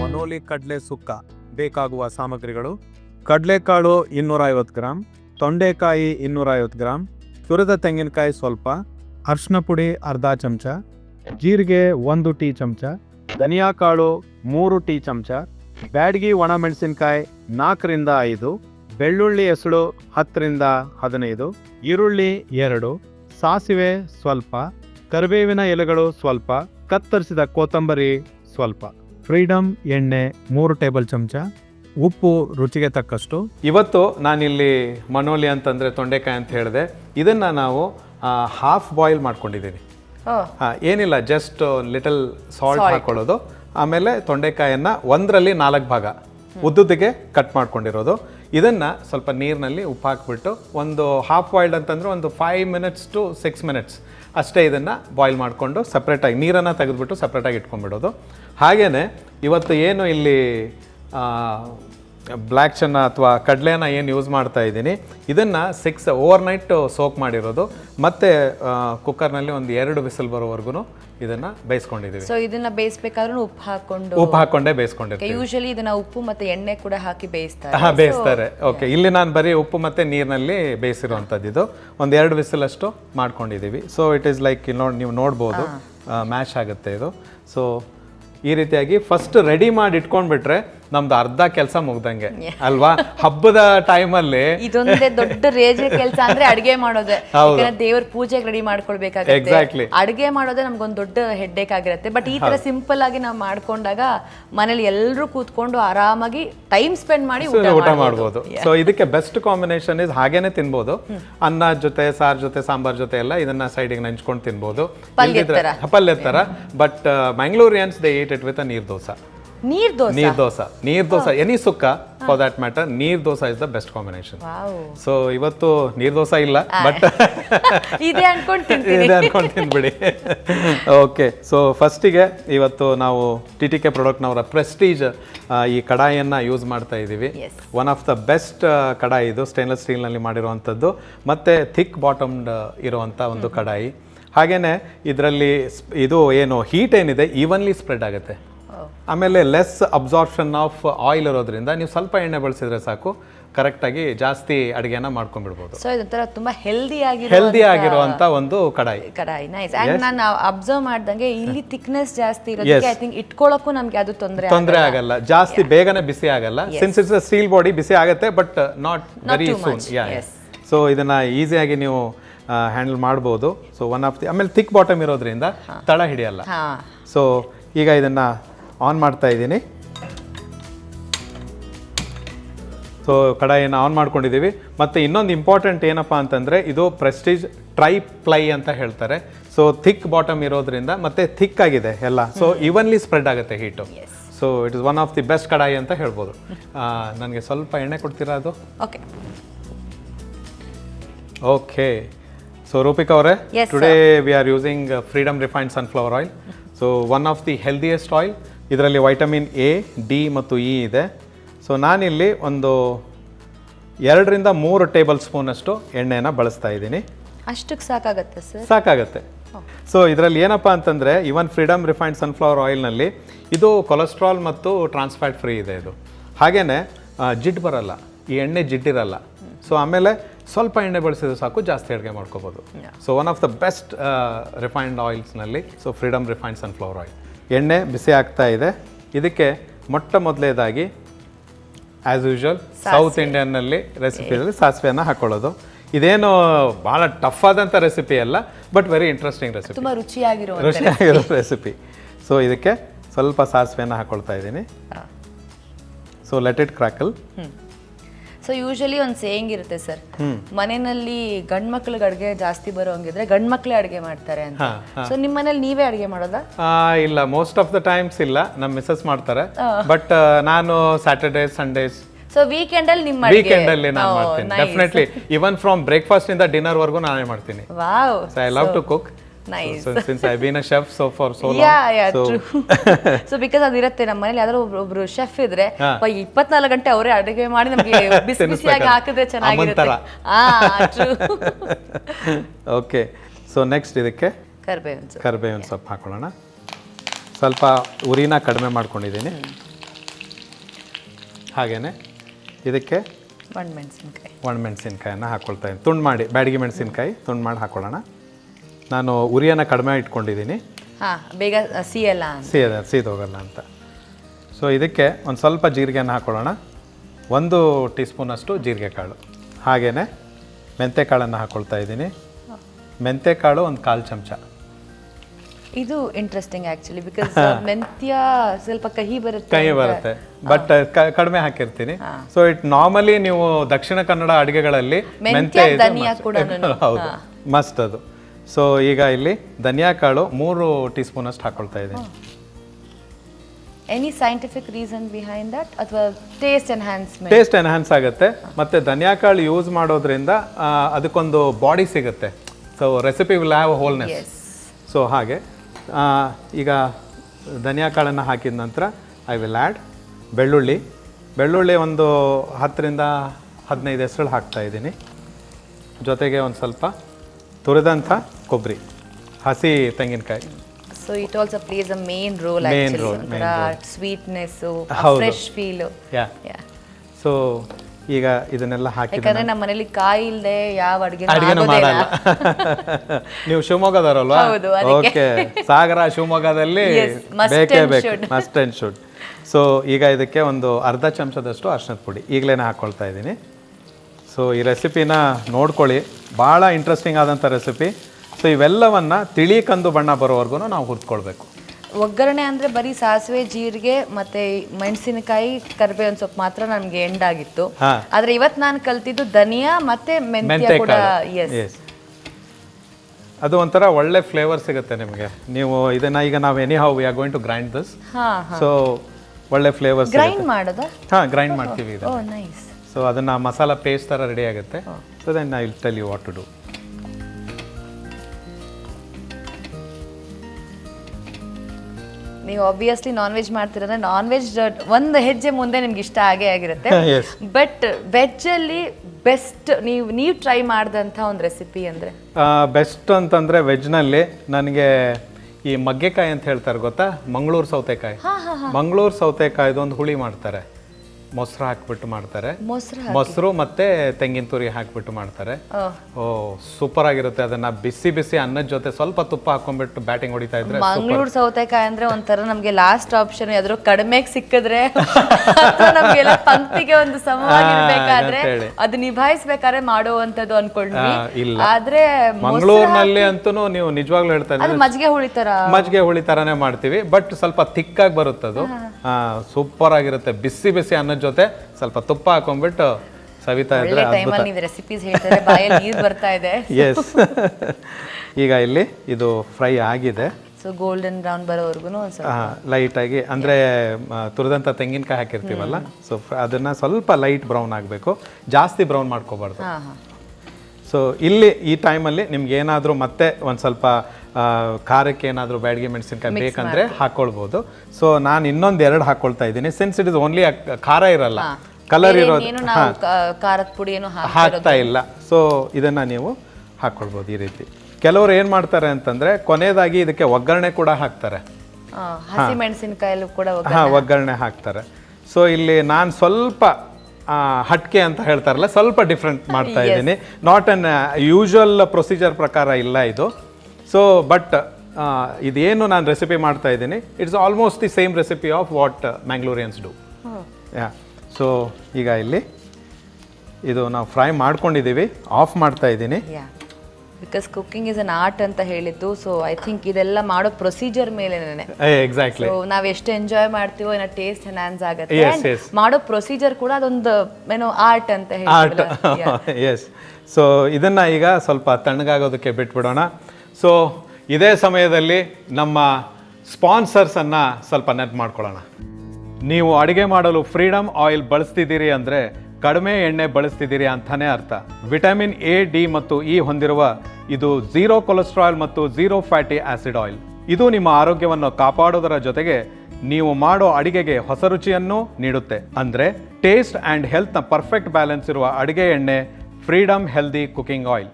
ಮನೋಲಿ ಕಡಲೆ ಸುಕ್ಕ ಬೇಕಾಗುವ ಸಾಮಗ್ರಿಗಳು. ಕಡಲೆಕಾಳು ಇನ್ನೂರ ಐವತ್ತು ಗ್ರಾಮ್ ತೊಂಡೆಕಾಯಿ ಇನ್ನೂರ ಐವತ್ತು ಗ್ರಾಮ್ ತುರಿದ ತೆಂಗಿನಕಾಯಿ ಸ್ವಲ್ಪ ಅರ್ಶಿನ ಪುಡಿ ಅರ್ಧ ಚಮಚ ಜೀರಿಗೆ ಒಂದು ಟೀ ಚಮಚ, ಧನಿಯಾ ಕಾಳು ಮೂರು ಟೀ ಚಮಚ, ಬ್ಯಾಡ್ಗಿ ಒಣ ಮೆಣಸಿನ್ಕಾಯಿ ನಾಲ್ಕರಿಂದ ಐದು, ಬೆಳ್ಳುಳ್ಳಿ ಹೆಸಳು ಹತ್ತರಿಂದ ಹದಿನೈದು, ಈರುಳ್ಳಿ ಎರಡು, ಸಾಸಿವೆ ಸ್ವಲ್ಪ, ಕರಿಬೇವಿನ ಎಲೆಗಳು ಸ್ವಲ್ಪ, ಕತ್ತರಿಸಿದ ಕೊತ್ತಂಬರಿ ಸ್ವಲ್ಪ. ಫ್ರೀಡಮ್ ಎಣ್ಣೆ ಮೂರು ಟೇಬಲ್ ಚಮಚ, ಉಪ್ಪು ರುಚಿಗೆ ತಕ್ಕಷ್ಟು. ಇವತ್ತು ನಾನಿಲ್ಲಿ ಮನೋಲಿ ಅಂತಂದರೆ ತೊಂಡೆಕಾಯಿ ಅಂತ ಹೇಳಿದೆ. ಇದನ್ನು ನಾವು ಹಾಫ್ ಬಾಯ್ಲ್ ಮಾಡ್ಕೊಂಡಿದ್ದೀನಿ. ಏನಿಲ್ಲ ಜಸ್ಟ್ ಲಿಟಲ್ ಸಾಲ್ಟ್ ಹಾಕೊಳ್ಳೋದು. ಆಮೇಲೆ ತೊಂಡೆಕಾಯನ್ನ ಒಂದರಲ್ಲಿ ನಾಲ್ಕು ಭಾಗ. ಉದ್ದುದ್ದಿಗೆ ಕಟ್ ಮಾಡ್ಕೊಂಡಿರೋದು. ಇದನ್ನ ಸ್ವಲ್ಪ ನೀರಿನಲ್ಲಿ ಉಪ್ಪು ಹಾಕ್ಬಿಟ್ಟು ಒಂದು ಹಾಫ್ ಬಾಯ್ಲ್ಡ್ ಅಂತಂದ್ರೆ ಒಂದು five minutes to six minutes ಅಷ್ಟೇ ಇದನ್ನು ಬಾಯ್ಲ್ ಮಾಡಿಕೊಂಡು ಸಪ್ರೇಟಾಗಿ ನೀರನ್ನು ತೆಗೆದುಬಿಟ್ಟು ಸಪ್ರೇಟಾಗಿ ಇಟ್ಕೊಂಡ್ಬಿಡೋದು. ಹಾಗೇನೆ ಇವತ್ತು ಏನು ಇಲ್ಲಿ ಬ್ಲ್ಯಾಕ್ ಚೆನ್ನ ಅಥವಾ ಕಡಲೆನ ಏನು ಯೂಸ್ ಮಾಡ್ತಾ ಇದ್ದೀನಿ ಇದನ್ನು ಸಿಕ್ಸ್ ಓವರ್ ನೈಟ್ ಸೋಕ್ ಮಾಡಿರೋದು. ಮತ್ತು ಕುಕ್ಕರ್ನಲ್ಲಿ ಒಂದು ಎರಡು ಬಿಸಿಲು ಬರೋವರೆಗೂ ಇದನ್ನು ಬೇಯಿಸ್ಕೊಂಡಿದ್ದೀವಿ ಸೊ ಇದನ್ನ ಬೇಯಿಸ್ಬೇಕಾದ್ರೂ ಉಪ್ಪು ಹಾಕೊಂಡು ಉಪ್ಪು ಹಾಕ್ಕೊಂಡೇ ಬೇಯಿಸ್ಕೊಂಡಿರ್ತೀವಿ. ಯೂಶಲಿ ಇದನ್ನ ಉಪ್ಪು ಮತ್ತೆ ಎಣ್ಣೆ ಕೂಡ ಹಾಕಿ ಬೇಯಿಸ್ತಾರೆ. ಹಾಂ ಬೇಯಿಸ್ತಾರೆ. ಓಕೆ ಇಲ್ಲಿ ನಾನು ಬರೀ ಉಪ್ಪು ಮತ್ತು ನೀರಿನಲ್ಲಿ ಬೇಯಿಸಿರುವಂಥದ್ದು ಇದು. ಒಂದು ಎರಡು ಬಿಸಿಲಷ್ಟು ಅಷ್ಟು ಮಾಡ್ಕೊಂಡಿದ್ದೀವಿ ಸೊ ಇಟ್ ಈಸ್ ಲೈಕ್ ಇಲ್ಲಿ ನೋಡಿ ನೀವು ನೋಡ್ಬೋದು ಮ್ಯಾಶ್ ಆಗುತ್ತೆ ಇದು. ಸೊ ಈ ರೀತಿಯಾಗಿ ಫಸ್ಟ್ ರೆಡಿ ಮಾಡಿ ಇಟ್ಕೊಂಡ್ಬಿಟ್ರೆ ನಮ್ದು ಅರ್ಧ ಕೆಲಸ ಮುಗ್ದಂಗೆ. ಅಲ್ವಾ? ಹಬ್ಬದ ಟೈಮಲ್ಲಿ ಇದೊಂದೇ ದೊಡ್ಡ ರೇಜೆ ಕೆಲಸ ಅಂದ್ರೆ ಅಡಿಗೆ ಮಾಡೋದೇ. ದೇವ್ರ ಪೂಜೆಗೆ ರೆಡಿ ಮಾಡ್ಕೊಳ್ಬೇಕಾಗುತ್ತೆ. ಎಕ್ಸಾಕ್ಟ್ಲಿ ಅಡಿಗೆ ಮಾಡೋದೇ ನಮ್ಗೊಂದ್ ದೊಡ್ಡ ಹೆಡ್ಡೇಕ್ ಆಗಿರುತ್ತೆ. ಬಟ್ ಈ ತರ ಸಿಂಪಲ್ ಆಗಿ ನಾವು ಮಾಡ್ಕೊಂಡಾಗ ಮನೇಲಿ ಎಲ್ಲರೂ ಕೂತ್ಕೊಂಡು ಆರಾಮಾಗಿ ಟೈಮ್ ಸ್ಪೆಂಡ್ ಮಾಡಿ ಊಟ ಮಾಡ್ಬೋದು. ಸೊ ಇದಕ್ಕೆ ಬೆಸ್ಟ್ ಕಾಂಬಿನೇಷನ್ ಇಸ್ ಹಾಗೇನೆ ತಿನ್ಬೋದು. ಅನ್ನ ಜೊತೆ ಸಾರ್ ಜೊತೆ ಸಾಂಬಾರ್ ಜೊತೆ ಎಲ್ಲ ಇದನ್ನ ಸೈಡಿಗೆ ನಂಚ್ಕೊಂಡು ತಿನ್ಬೋದು. ಪಲ್ಯ ತರ. But Mangaloreans they eat it with neer dosa. Neer dosa? Neer dosa. Neer dosa. Any sukka for that matter neer dosa is the best combination so ಇವತ್ತು ನೀರ್ ದೋಸೆ ಇಲ್ಲ ಬಟ್ *laughs* ಇದೆ ಅನ್ಕೊಂಡ್ ತಿನ್ಬಿಡಿ. ಓಕೆ ಸೊ ಫಸ್ಟಿಗೆ ಇವತ್ತು ನಾವು ಟಿ ಟಿ ಕೆ ಪ್ರಾಡಕ್ಟ್ನವರ Prestige ಈ ಕಡಾಯಿಯನ್ನು ಯೂಸ್ ಮಾಡ್ತಾ ಇದ್ದೀವಿ. ಒನ್ ಆಫ್ ದ ಬೆಸ್ಟ್ ಕಡಾಯಿ ಇದು ಸ್ಟೇನ್ಲೆಸ್ ಸ್ಟೀಲ್ನಲ್ಲಿ ಮಾಡಿರುವಂಥದ್ದು. ಮತ್ತೆ ಥಿಕ್ ಬಾಟಮ್ಡ್ ಇರುವಂತ ಒಂದು ಕಡಾಯಿ. ಹಾಗೆಯೇ ಇದರಲ್ಲಿ ಇದು ಏನು ಹೀಟ್ ಏನಿದೆ ಈವನ್ಲಿ ಸ್ಪ್ರೆಡ್ ಆಗುತ್ತೆ. ಆಮೇಲೆ ಲೆಸ್ ಅಬ್ಸಾರ್ಪ್ಷನ್ ಆಫ್ ಆಯಿಲ್ ಇರೋದ್ರಿಂದ ನೀವು ಸ್ವಲ್ಪ ಎಣ್ಣೆ ಬಳಸಿದ್ರೆ ಸಾಕು. ಕರೆಕ್ಟಾಗಿ ಜಾಸ್ತಿ ಅಡುಗೆನ ಮಾಡ್ಕೊಂಡ್ಬಿಡ್ಬೋದು. ಸೊ ಇದೊಂಥರ ತುಂಬಾ ಹೆಲ್ದಿ ಆಗಿ ಹೆಲ್ದಿ ಆಗಿರುವಂತ ಒಂದು ಕಡಾಯಿ. ಕಡಾಯಿ. ನೈಸ್ ಆ್ಯಂಡ್ ನಾನು ಅಬ್ಸರ್ವ್ ಮಾಡ್ದಂಗೆ ಇಲ್ಲಿ ಥಿಕ್ನೆಸ್ ಜಾಸ್ತಿ ಇರೋದಕ್ಕೆ ಐ ಥಿಂಕ್ ಇಟ್ಕೊಳ್ಳೋಕ್ಕೂ ನಮಗೆ ಅದು ತೊಂದರೆ ತೊಂದರೆ ಆಗಲ್ಲ. ಜಾಸ್ತಿ ಬೇಗನೆ ಬಿಸಿ ಆಗಲ್ಲ. ಸಿನ್ಸ್ ಇಟ್ಸ್ ಸ್ಟೀಲ್ ಬಾಡಿ ಬಿಸಿ ಆಗುತ್ತೆ but not very soon yeah. So ಇದನ್ನ ಈಸಿಯಾಗಿ ನೀವು ಹ್ಯಾಂಡಲ್ ಮಾಡ್ಬೋದು. ಸೊ ಒನ್ ಆಫ್ ದಿ ಆಮೇಲೆ ಥಿಕ್ ಬಾಟಮ್ ಇರೋದ್ರಿಂದ ತಳ ಹಿಡಿಯಲ್ಲ. ಸೊ ಈಗ ಇದನ್ನ ಆನ್ ಮಾಡ್ತಾ ಇದ್ದೀನಿ. ಸೊ ಕಡಾಯಿಯನ್ನು ಆನ್ ಮಾಡ್ಕೊಂಡಿದ್ದೀವಿ. ಮತ್ತು ಇನ್ನೊಂದು ಇಂಪಾರ್ಟೆಂಟ್ ಏನಪ್ಪ ಅಂತಂದರೆ ಇದು ಪ್ರೆಸ್ಟೀಜ್ ಟ್ರೈ ಪ್ಲೈ ಅಂತ ಹೇಳ್ತಾರೆ. ಸೊ ಥಿಕ್ ಬಾಟಮ್ ಇರೋದ್ರಿಂದ ಮತ್ತೆ ಥಿಕ್ ಆಗಿದೆ ಎಲ್ಲ. ಸೊ ಈವನ್ಲಿ ಸ್ಪ್ರೆಡ್ ಆಗುತ್ತೆ heat so it is one of the best kadai ಅಂತ ಹೇಳ್ಬೋದು. ನನಗೆ ಸ್ವಲ್ಪ ಎಣ್ಣೆ ಕೊಡ್ತೀರಾ ಅದು? ಓಕೆ ಓಕೆ ಸೊ ರೂಪಿಕಾ ಅವರೇ today we are using freedom refined sunflower oil so one of the healthiest oil ಇದರಲ್ಲಿ ವೈಟಮಿನ್ ಎ ಡಿ ಮತ್ತು ಇ ಇದೆ. ಸೊ ನಾನಿಲ್ಲಿ ಒಂದು ಎರಡರಿಂದ ಮೂರು ಟೇಬಲ್ ಸ್ಪೂನಷ್ಟು ಎಣ್ಣೆನ ಬಳಸ್ತಾ ಇದ್ದೀನಿ. ಅಷ್ಟಕ್ಕೆ ಸಾಕಾಗತ್ತೆ ಸರ್ ಸಾಕಾಗತ್ತೆ. ಸೊ ಇದರಲ್ಲಿ ಏನಪ್ಪ ಅಂತಂದರೆ ಇವನ್ ಫ್ರೀಡಮ್ ರಿಫೈನ್ಡ್ ಸನ್ಫ್ಲವರ್ ಆಯಿಲ್ನಲ್ಲಿ ಇದು ಕೊಲೆಸ್ಟ್ರಾಲ್ ಮತ್ತು ಟ್ರಾನ್ಸ್ಫ್ಯಾಟ್ ಫ್ರೀ ಇದೆ ಇದು. ಹಾಗೆಯೇ ಜಿಡ್ ಬರಲ್ಲ. ಈ ಎಣ್ಣೆ ಜಿಡ್ಡಿರಲ್ಲ ಸೊ ಆಮೇಲೆ ಸ್ವಲ್ಪ ಎಣ್ಣೆ ಬಳಸಿದ್ರೆ ಸಾಕು ಜಾಸ್ತಿ ಅಡುಗೆ ಮಾಡ್ಕೋಬೋದು. So one of the best refined ಆಯಿಲ್ಸ್ನಲ್ಲಿ so Freedom refined sunflower oil ಎಣ್ಣೆ ಬಿಸಿ ಆಗ್ತಾ ಇದೆ. ಇದಕ್ಕೆ ಮೊಟ್ಟ ಮೊದಲೇದಾಗಿ ಆ್ಯಸ್ ಯೂಶ್ವಲ್ ಸೌತ್ ಇಂಡಿಯನ್ನಲ್ಲಿ ರೆಸಿಪಿಯಲ್ಲಿ ಸಾಸಿವೆಯನ್ನು ಹಾಕ್ಕೊಳ್ಳೋದು ಇದೇನು ಭಾಳ ಟಫ್ ಆದಂಥ ರೆಸಿಪಿ ಅಲ್ಲ ಬಟ್ ವೆರಿ ಇಂಟ್ರೆಸ್ಟಿಂಗ್ ರೆಸಿಪಿ ತುಂಬ ರುಚಿಯಾಗಿರೋ ರುಚಿಯಾಗಿರೋ ರೆಸಿಪಿ ಸೊ ಇದಕ್ಕೆ ಸ್ವಲ್ಪ ಸಾಸಿವೆಯನ್ನು ಹಾಕ್ಕೊಳ್ತಾ ಇದ್ದೀನಿ. So let it crackle so usually ಒಂದು ಸೇಯಿಂಗ್ ಇರುತ್ತೆ ಸರ್ ಮನೆಯಲ್ಲಿ ಗಂಡ್ ಮಕ್ಳಿಗೆ ಅಡುಗೆ ಜಾಸ್ತಿ ಬರೋಂಗಿದ್ರೆ ಗಂಡ್ ಮಕ್ಳೇ ಅಡುಗೆ ಮಾಡ್ತಾರೆ ಅಂತ. ಸೊ ನಿಮ್ಮ ಮನೇಲಿ ನೀವೇ ಅಡುಗೆ ಮಾಡೋದಾ? ಇಲ್ಲ ಮೋಸ್ಟ್ ಆಫ್ ದ ಟೈಮ್ಸ್ ಇಲ್ಲ. ನಮ್ಮ ಮಿಸಸ್ ಮಾಡ್ತಾರೆ. ಬಟ್ ನಾನು ಸ್ಯಾಟರ್ಡೇ ಸಂಡೇಸ್ ಸೊ ವೀಕೆಂಡ್ ಅಲ್ಲಿ ನಿಮ್ಮ ವೀಕೆಂಡ್ ಅಲ್ಲಿ ನಾನು ಮಾಡ್ತೀನಿ. ಡೆಫಿನೆಟ್ಲಿ ಇವನ್ ಫ್ರಮ್ ಬ್ರೇಕ್ಫಾಸ್ಟ್ ಇಂದ ಡಿನ್ನರ್ ವರೆಗೂ ನಾನೇ ಮಾಡ್ತೀನಿ. Wow I love to cook Nice. Since I been a chef so far so yeah yeah true so because ಅದಿರುತ್ತೆ ನಮ್ಮ ಮನೇಲಿ ಯಾವ್ದಾದ್ರು ಒಬ್ರು ಶೆಫ್ ಇದ್ರೆ ಇಪ್ಪತ್ನಾಲ್ಕು ಗಂಟೆ ಅವರೇ ಅಡುಗೆ ಮಾಡಿ ನಮಗೆ *laughs* ಬಿಸಿ ಬಿಸಿಯಾಗಿ ಹಾಕಿದ್ರೆ ಚೆನ್ನಾಗಿರುತ್ತೆ. ಓಕೆ ಸೊ ನೆಕ್ಸ್ಟ್ ಇದಕ್ಕೆ ಕರ್ಬೇವಿನ ಸೊಪ್ಪು. ಕರ್ಬೇವಿನ ಸೊಪ್ಪು ಹಾಕೊಳ್ಳೋಣ. ಸ್ವಲ್ಪ ಉರಿನ ಕಡಿಮೆ ಮಾಡ್ಕೊಂಡಿದ್ದೀನಿ. ಹಾಗೇನೆ. ಇದಕ್ಕೆ ಒಣಮೆಣಸಿನ್ಕಾಯಿ. ಒಣಮೆಣಸಿನ್ಕಾಯನ್ನು ಹಾಕ್ಕೊಳ್ತಾ ಇದ್ದೀನಿ. ತುಂಡು ಮಾಡಿ ಬ್ಯಾಡಗಿ ಮೆಣಸಿನ್ಕಾಯಿ ತುಂಡು ಮಾಡಿ ಹಾಕೊಳ್ಳೋಣ. ನಾನು ಉರಿಯನ್ನು ಕಡಿಮೆ ಇಟ್ಕೊಂಡಿದ್ದೀನಿ. ಹಾಂ ಬೇಗ ಸಿಯಲ್ಲ ಸೀದ ಸೀದೋಗಲ್ಲ ಅಂತ. ಸೊ ಇದಕ್ಕೆ ಒಂದು ಸ್ವಲ್ಪ ಜೀರಿಗೆಯನ್ನು ಹಾಕೊಳ್ಳೋಣ. ಒಂದು ಟೀ ಸ್ಪೂನಷ್ಟು ಜೀರಿಗೆ ಕಾಳು ಹಾಗೇನೆ ಮೆಂತೆ ಕಾಳನ್ನು ಹಾಕ್ಕೊಳ್ತಾ ಇದ್ದೀನಿ. ಮೆಂತೆಕಾಳು ಒಂದು ಕಾಲು ಚಮಚ. ಇದು ಇಂಟ್ರೆಸ್ಟಿಂಗ್ ಆ್ಯಕ್ಚುಲಿ ಬಿಕಾಸ್ ಮೆಂತ್ಯ ಸ್ವಲ್ಪ ಕಹಿ ಬರುತ್ತೆ ಕಹಿ ಬರುತ್ತೆ. ಬಟ್ ಕಡಿಮೆ ಹಾಕಿರ್ತೀನಿ. ಸೊ ಇಟ್ ನಾರ್ಮಲಿ ನೀವು ದಕ್ಷಿಣ ಕನ್ನಡ ಅಡುಗೆಗಳಲ್ಲಿ ಮೆಂತ್ಯ. *laughs* ಹೌದು. ಮಸ್ಟ್ ಅದು. ಸೊ ಈಗ ಇಲ್ಲಿ ಧನಿಯಾ ಕಾಳು ಮೂರು ಟೀ ಸ್ಪೂನ್ ಅಷ್ಟು ಹಾಕೊಳ್ತಾ ಇದ್ದೀನಿ. Any scientific reason behind that ಅಥವಾ ಟೇಸ್ಟ್ ಎನ್ಹಾನ್ಸ್ಮೆಂಟ್ ಟೇಸ್ಟ್ ಎನ್ಹಾನ್ಸ್ ಆಗುತ್ತೆ. ಮತ್ತೆ ಧನಿಯಾ ಕಾಳು ಯೂಸ್ ಮಾಡೋದ್ರಿಂದ ಅದಕ್ಕೊಂದು ಬಾಡಿ ಸಿಗುತ್ತೆ. So recipe will have wholeness so ಹಾಗೆ ಈಗ ಧನಿಯಾ ಕಾಳನ್ನು ಹಾಕಿದ ನಂತರ ಐ ವಿಲ್ ಆ್ಯಡ್ ಬೆಳ್ಳುಳ್ಳಿ. ಬೆಳ್ಳುಳ್ಳಿ ಒಂದು ಹತ್ತರಿಂದ ಹದಿನೈದು ಹೆಸರು ಹಾಕ್ತಾ ಇದ್ದೀನಿ. ಜೊತೆಗೆ ಒಂದು ಸ್ವಲ್ಪ ತುರಿದಂಥ ಕೊಬ್ಬರಿ ಹಸಿ ತೆಂಗಿನಕಾಯಿ. So it also plays a main role Main actually role, main ಒಂಥರ ಸ್ವೀಟ್ನೆಸ್ ಹೌದು. ಫ್ರೆಶ್ ಫೀಲ್ ಯಾ ಸೊ ಈಗ ಇದನ್ನೆಲ್ಲ ಹಾಕಿ ಯಾಕಂದ್ರೆ ನಮ್ಮ ಮನೇಲಿ ಕಾಯಿ ಇಲ್ಲದೆ ಯಾವ ಅಡುಗೆ ಅಡಿಗೆನೂ ಮಾಡಲ್ಲ. *laughs* ನೀವು ಶಿವಮೊಗ್ಗದವರಲ್ವಾ. ಓಕೆ. ಸಾಗರ ಶಿವಮೊಗ್ಗದಲ್ಲಿ ಬೇಕೇ ಬೇಕು. ಮಸ್ಟ್ ಅಂಡ್ ಶುಡ್ ಸೊ ಈಗ ಇದಕ್ಕೆ ಒಂದು ಅರ್ಧ ಚಮಚದಷ್ಟು ಅರ್ಶಿನದ ಪುಡಿ. ಈಗಲೇ ಹಾಕ್ಕೊಳ್ತಾ ಇದ್ದೀನಿ. ಸೊ ಈ ರೆಸಿಪಿನ ನೋಡ್ಕೊಳ್ಳಿ. ಭಾಳ ಇಂಟ್ರೆಸ್ಟಿಂಗ್ ಆದಂಥ ರೆಸಿಪಿ. ಸೊ ಇವೆಲ್ಲವನ್ನು ತಿಳಿ ಕಂದು ಬಣ್ಣ ಬರೋವರೆಗೂ ನಾವು ಹುರ್ಕೊಳ್ಬೇಕು ಒಗ್ಗರಣೆ ಅಂದ್ರೆ ಬರೀ ಸಾಸಿವೆ ಜೀರಿಗೆ ಮತ್ತೆ ಮೆಣಸಿನಕಾಯಿ ಕರಿಬೇವಿನ ಸೊಪ್ಪು ಮಾತ್ರ ನಮಗೆ ಎಂಡ್ ಆಗಿತ್ತು. ಆದರೆ ಆದ್ರೆ ಇವತ್ ನಾನು ಕಲ್ತಿದ್ದು ಧನಿಯಾ ಮತ್ತೆ ಮೆಂತ್ಯ ಕೂಡ ಎಸ್ ಅದು ಒಂಥರ ಒಳ್ಳೆ ಫ್ಲೇವರ್ ಸಿಗುತ್ತೆ ನಿಮಗೆ. ನೀವು ಇದನ್ನ ಈಗ ನಾವು anyhow we are going to grind this ಹಾ. ಸೊ ಒಳ್ಳೆ ಫ್ಲೇವರ್ಸ್ ಗ್ರೈಂಡ್ ಮಾಡೋದಾ? ಹಾಂ ಗ್ರೈಂಡ್ ಮಾಡ್ತೀವಿ ಇದು ಓ ನೈಸ್ ಸೊ ಅದನ್ನ ಮಸಾಲ ಪೇಸ್ಟ್ ಥರ ರೆಡಿ ಆಗುತ್ತೆ. So then I will tell you what to do ನೀವು ಆಬ್ವಿಯಸ್ಲಿ ನಾನ್ ವೆಜ್ ಮಾಡ್ತೀರಂದ್ರೆ ನಾನ್ ವೆಜ್ ಒಂದು ಹೆಜ್ಜೆ ಮುಂದೆ ನಿಮ್ಗೆ ಇಷ್ಟ ಆಗೇ ಆಗಿರುತ್ತೆ. ಬಟ್ ವೆಜ್ಜಲ್ಲಿ ಬೆಸ್ಟ್ ನೀವು ನೀವು ಟ್ರೈ ಮಾಡಿದಂಥ ಒಂದು ರೆಸಿಪಿ ಅಂದರೆ? ಬೆಸ್ಟ್ ಅಂತಂದರೆ ವೆಜ್ನಲ್ಲಿ ನನಗೆ ಈ ಮಗ್ಗೆಕಾಯಿ ಅಂತ ಹೇಳ್ತಾರೆ ಗೊತ್ತಾ? ಮಂಗಳೂರು ಸೌತೆಕಾಯಿ. ಮಂಗಳೂರು ಸೌತೆಕಾಯ್ದು ಒಂದು ಹುಳಿ ಮಾಡ್ತಾರೆ. ಮೊಸರು ಹಾಕ್ಬಿಟ್ಟು ಮಾಡ್ತಾರೆ. ಮೊಸರು ಮೊಸರು ಮತ್ತೆ ತೆಂಗಿನ ತುರಿ ಹಾಕ್ಬಿಟ್ಟು ಮಾಡ್ತಾರೆ. ಓ. ಸೂಪರ್ ಆಗಿರುತ್ತೆ ಅದನ್ನ ಬಿಸಿ ಬಿಸಿ ಅನ್ನದ ಜೊತೆ ಸ್ವಲ್ಪ ತುಪ್ಪ ಹಾಕೊಂಡ್ಬಿಟ್ಟು ಬ್ಯಾಟಿಂಗ್ ಹೊಡಿತಾ ಇದ್ರೆ ಮಂಗಳೂರು ಸೌತೆಕಾಯಿ ಅಂದ್ರೆ ಒಂಥರ ನಮ್ಗೆ ಲಾಸ್ಟ್ ಆಪ್ಷನ್ ಯಾವ್ದಾದ್ರು ಕಡಿಮೆಗೆ ಸಿಕ್ಕಿದ್ರೆ ನಮ್ಗೆಲ್ಲ ಪಂಕ್ತಿಗೆ ಒಂದು ಸಮವಾಗಿರ್ಬೇಕಾದ್ರೆ ಅದಂತೇಳಿ. ಅದು ನಿಭಾಯಿಸ್ಬೇಕಾದ್ರೆ ಮಾಡುವಂತದ್ದು ಅನ್ಕೊಂಡ್ವಿ. ಇಲ್ಲ. ಆದ್ರೆ ಮಂಗಳೂರಿನಲ್ಲಿ ಅಂತೂ ನೀವು ನಿಜವಾಗ್ಲೂ ಹೇಳ್ತಾ ಇದ್ದೀವಿ ಮಜ್ಜಿಗೆ ಹುಳಿ ತರ. ಮಜ್ಜಿಗೆ ಹುಳಿ ತರಾನೇ ಮಾಡ್ತೀವಿ ಬಟ್ ಸ್ವಲ್ಪ ತಿಕ್ಕಾಗಿ ಬರುತ್ತದು. ಸೂಪರ್ ಆಗಿರುತ್ತೆ ಬಿಸಿ ಬಿಸಿ ಅನ್ನದ ಜೊತೆ ಸ್ವಲ್ಪ ತುಪ್ಪ ಹಾಕೊಂಡ್ಬಿಟ್ಟು ಸವಿತಾ ಇದ್ರೆ ಒಳ್ಳೆ ಟೈಮಲ್ಲಿ ನೀವು ರೆಸಿಪೀಸ್ ಹೇಳ್ತಾರೆ ಬಾಯಲ್ಲಿ ನೀರು ಬರ್ತಾ ಇದೆ. ಎಸ್ *laughs* ಈಗ ಇಲ್ಲಿ ಇದು ಫ್ರೈ ಆಗಿದೆ. ಸೊ ಗೋಲ್ಡನ್ ಬ್ರೌನ್ ಬರೋವರೆಗೂ ಲೈಟ್ ಆಗಿ ಅಂದರೆ ತುರಿದಂಥ ತೆಂಗಿನಕಾಯಿ ಹಾಕಿರ್ತೀವಲ್ಲ ಸೊ ಅದನ್ನ ಸ್ವಲ್ಪ ಲೈಟ್ ಬ್ರೌನ್ ಆಗಬೇಕು. ಜಾಸ್ತಿ ಬ್ರೌನ್ ಮಾಡ್ಕೋಬಾರ್ದು. ಸೊ ಇಲ್ಲಿ ಈ ಟೈಮಲ್ಲಿ ನಿಮ್ಗೆ ಏನಾದರೂ ಮತ್ತೆ ಒಂದು ಸ್ವಲ್ಪ ಖಾರಕ್ಕೆ ಏನಾದರೂ ಬ್ಯಾಡಿಗೆ ಮೆಣಸಿನ್ಕಾಯಿ ಬೇಕಂದ್ರೆ ಹಾಕ್ಕೊಳ್ಬೋದು ಸೊ ನಾನು ಇನ್ನೊಂದು ಎರಡು ಹಾಕ್ಕೊಳ್ತಾ ಇದ್ದೀನಿ. ಸಿನ್ಸ್ ಇಟ್ ಇಸ್ ಓನ್ಲಿ ಖಾರ ಇರಲ್ಲ ಕಲರ್ ಇರೋದು ಖಾರದ ಪುಡಿ ಏನು ಹಾಕ್ತಾ ಇಲ್ಲ. ಸೊ ಇದನ್ನು ನೀವು ಹಾಕ್ಕೊಳ್ಬೋದು ಈ ರೀತಿ. ಕೆಲವರು ಏನು ಮಾಡ್ತಾರೆ ಅಂತಂದರೆ ಕೊನೆಯದಾಗಿ ಇದಕ್ಕೆ ಒಗ್ಗರಣೆ ಕೂಡ ಹಾಕ್ತಾರೆ. ಹಸಿ ಮೆಣಸಿನಕಾಯಲ್ಲೂ ಕೂಡ ಒಗ್ಗರಣೆ. ಹಾಕ್ತಾರೆ. ಸೊ ಇಲ್ಲಿ ನಾನು ಸ್ವಲ್ಪ ಹಟ್ಕೆ ಅಂತ ಹೇಳ್ತಾರಲ್ಲ ಸ್ವಲ್ಪ ಡಿಫ್ರೆಂಟ್ ಮಾಡ್ತಾ ಇದ್ದೀನಿ. ನಾಟ್ ಅನ್ ಯೂಶುವಲ್ ಪ್ರೊಸೀಜರ್ ಪ್ರಕಾರ ಇಲ್ಲ ಇದು. ಸೊ ಬಟ್ ಇದೇನು ನಾನು ರೆಸಿಪಿ ಮಾಡ್ತಾ ಇದ್ದೀನಿ. It's almost the same recipe of what Mangaloreans do yeah so ಈಗ ಇಲ್ಲಿ ಇದು ನಾವು ಫ್ರೈ ಮಾಡ್ಕೊಂಡಿದ್ದೀವಿ. ಆಫ್ ಮಾಡ್ತಾ ಇದ್ದೀನಿ. Because cooking is an art ಅಂತ ಹೇಳಿದ್ದು ಸೊ ಐ ಥಿಂಕ್ ಇದೆಲ್ಲ ಮಾಡೋ ಪ್ರೊಸೀಜರ್ ಮೇಲೆ ಎಕ್ಸಾಕ್ಟ್ಲಿ ನಾವ್ ಎಷ್ಟು ಎಂಜಾಯ್ ಮಾಡ್ತೀವೋ ಏನೋ ಟೇಸ್ಟ್ ಎನ್ಹಾನ್ಸ್ ಆಗುತ್ತೆ. ಮಾಡೋ ಪ್ರೊಸೀಜರ್ ಕೂಡ ಅದೊಂದು ಏನೋ ಆರ್ಟ್ ಅಂತ ಆರ್ಟ್ ಎಸ್ ಸೊ ಇದನ್ನ ಈಗ ಸ್ವಲ್ಪ ತಣ್ಣಗಾಗೋದಕ್ಕೆ ಬಿಟ್ಬಿಡೋಣ. ಸೊ ಇದೇ ಸಮಯದಲ್ಲಿ ನಮ್ಮ ಸ್ಪಾನ್ಸರ್ಸನ್ನು ಸ್ವಲ್ಪ ನೆನಪು ಮಾಡ್ಕೊಳ್ಳೋಣ. ನೀವು ಅಡುಗೆ ಮಾಡಲು ಫ್ರೀಡಮ್ ಆಯಿಲ್ ಬಳಸ್ತಿದ್ದೀರಿ ಅಂದರೆ ಕಡಿಮೆ ಎಣ್ಣೆ ಬಳಸ್ತಿದ್ದೀರಿ ಅಂತಾನೆ ಅರ್ಥ. ವಿಟಮಿನ್ ಎ, ಡಿ ಮತ್ತು ಇ ಹೊಂದಿರುವ ಇದು ಝೀರೋ ಕೊಲೆಸ್ಟ್ರಾಲ್ ಮತ್ತು ಝೀರೋ ಫ್ಯಾಟಿ ಆಸಿಡ್ ಆಯಿಲ್. ಇದು ನಿಮ್ಮ ಆರೋಗ್ಯವನ್ನು ಕಾಪಾಡೋದರ ಜೊತೆಗೆ ನೀವು ಮಾಡೋ ಅಡಿಗೆಗೆ ಹೊಸ ರುಚಿಯನ್ನು ನೀಡುತ್ತೆ. ಅಂದರೆ ಟೇಸ್ಟ್ ಆ್ಯಂಡ್ ಹೆಲ್ತ್ನ ಪರ್ಫೆಕ್ಟ್ ಬ್ಯಾಲೆನ್ಸ್ ಇರುವ ಅಡಿಗೆ ಎಣ್ಣೆ ಫ್ರೀಡಮ್ ಹೆಲ್ದಿ ಕುಕಿಂಗ್ ಆಯಿಲ್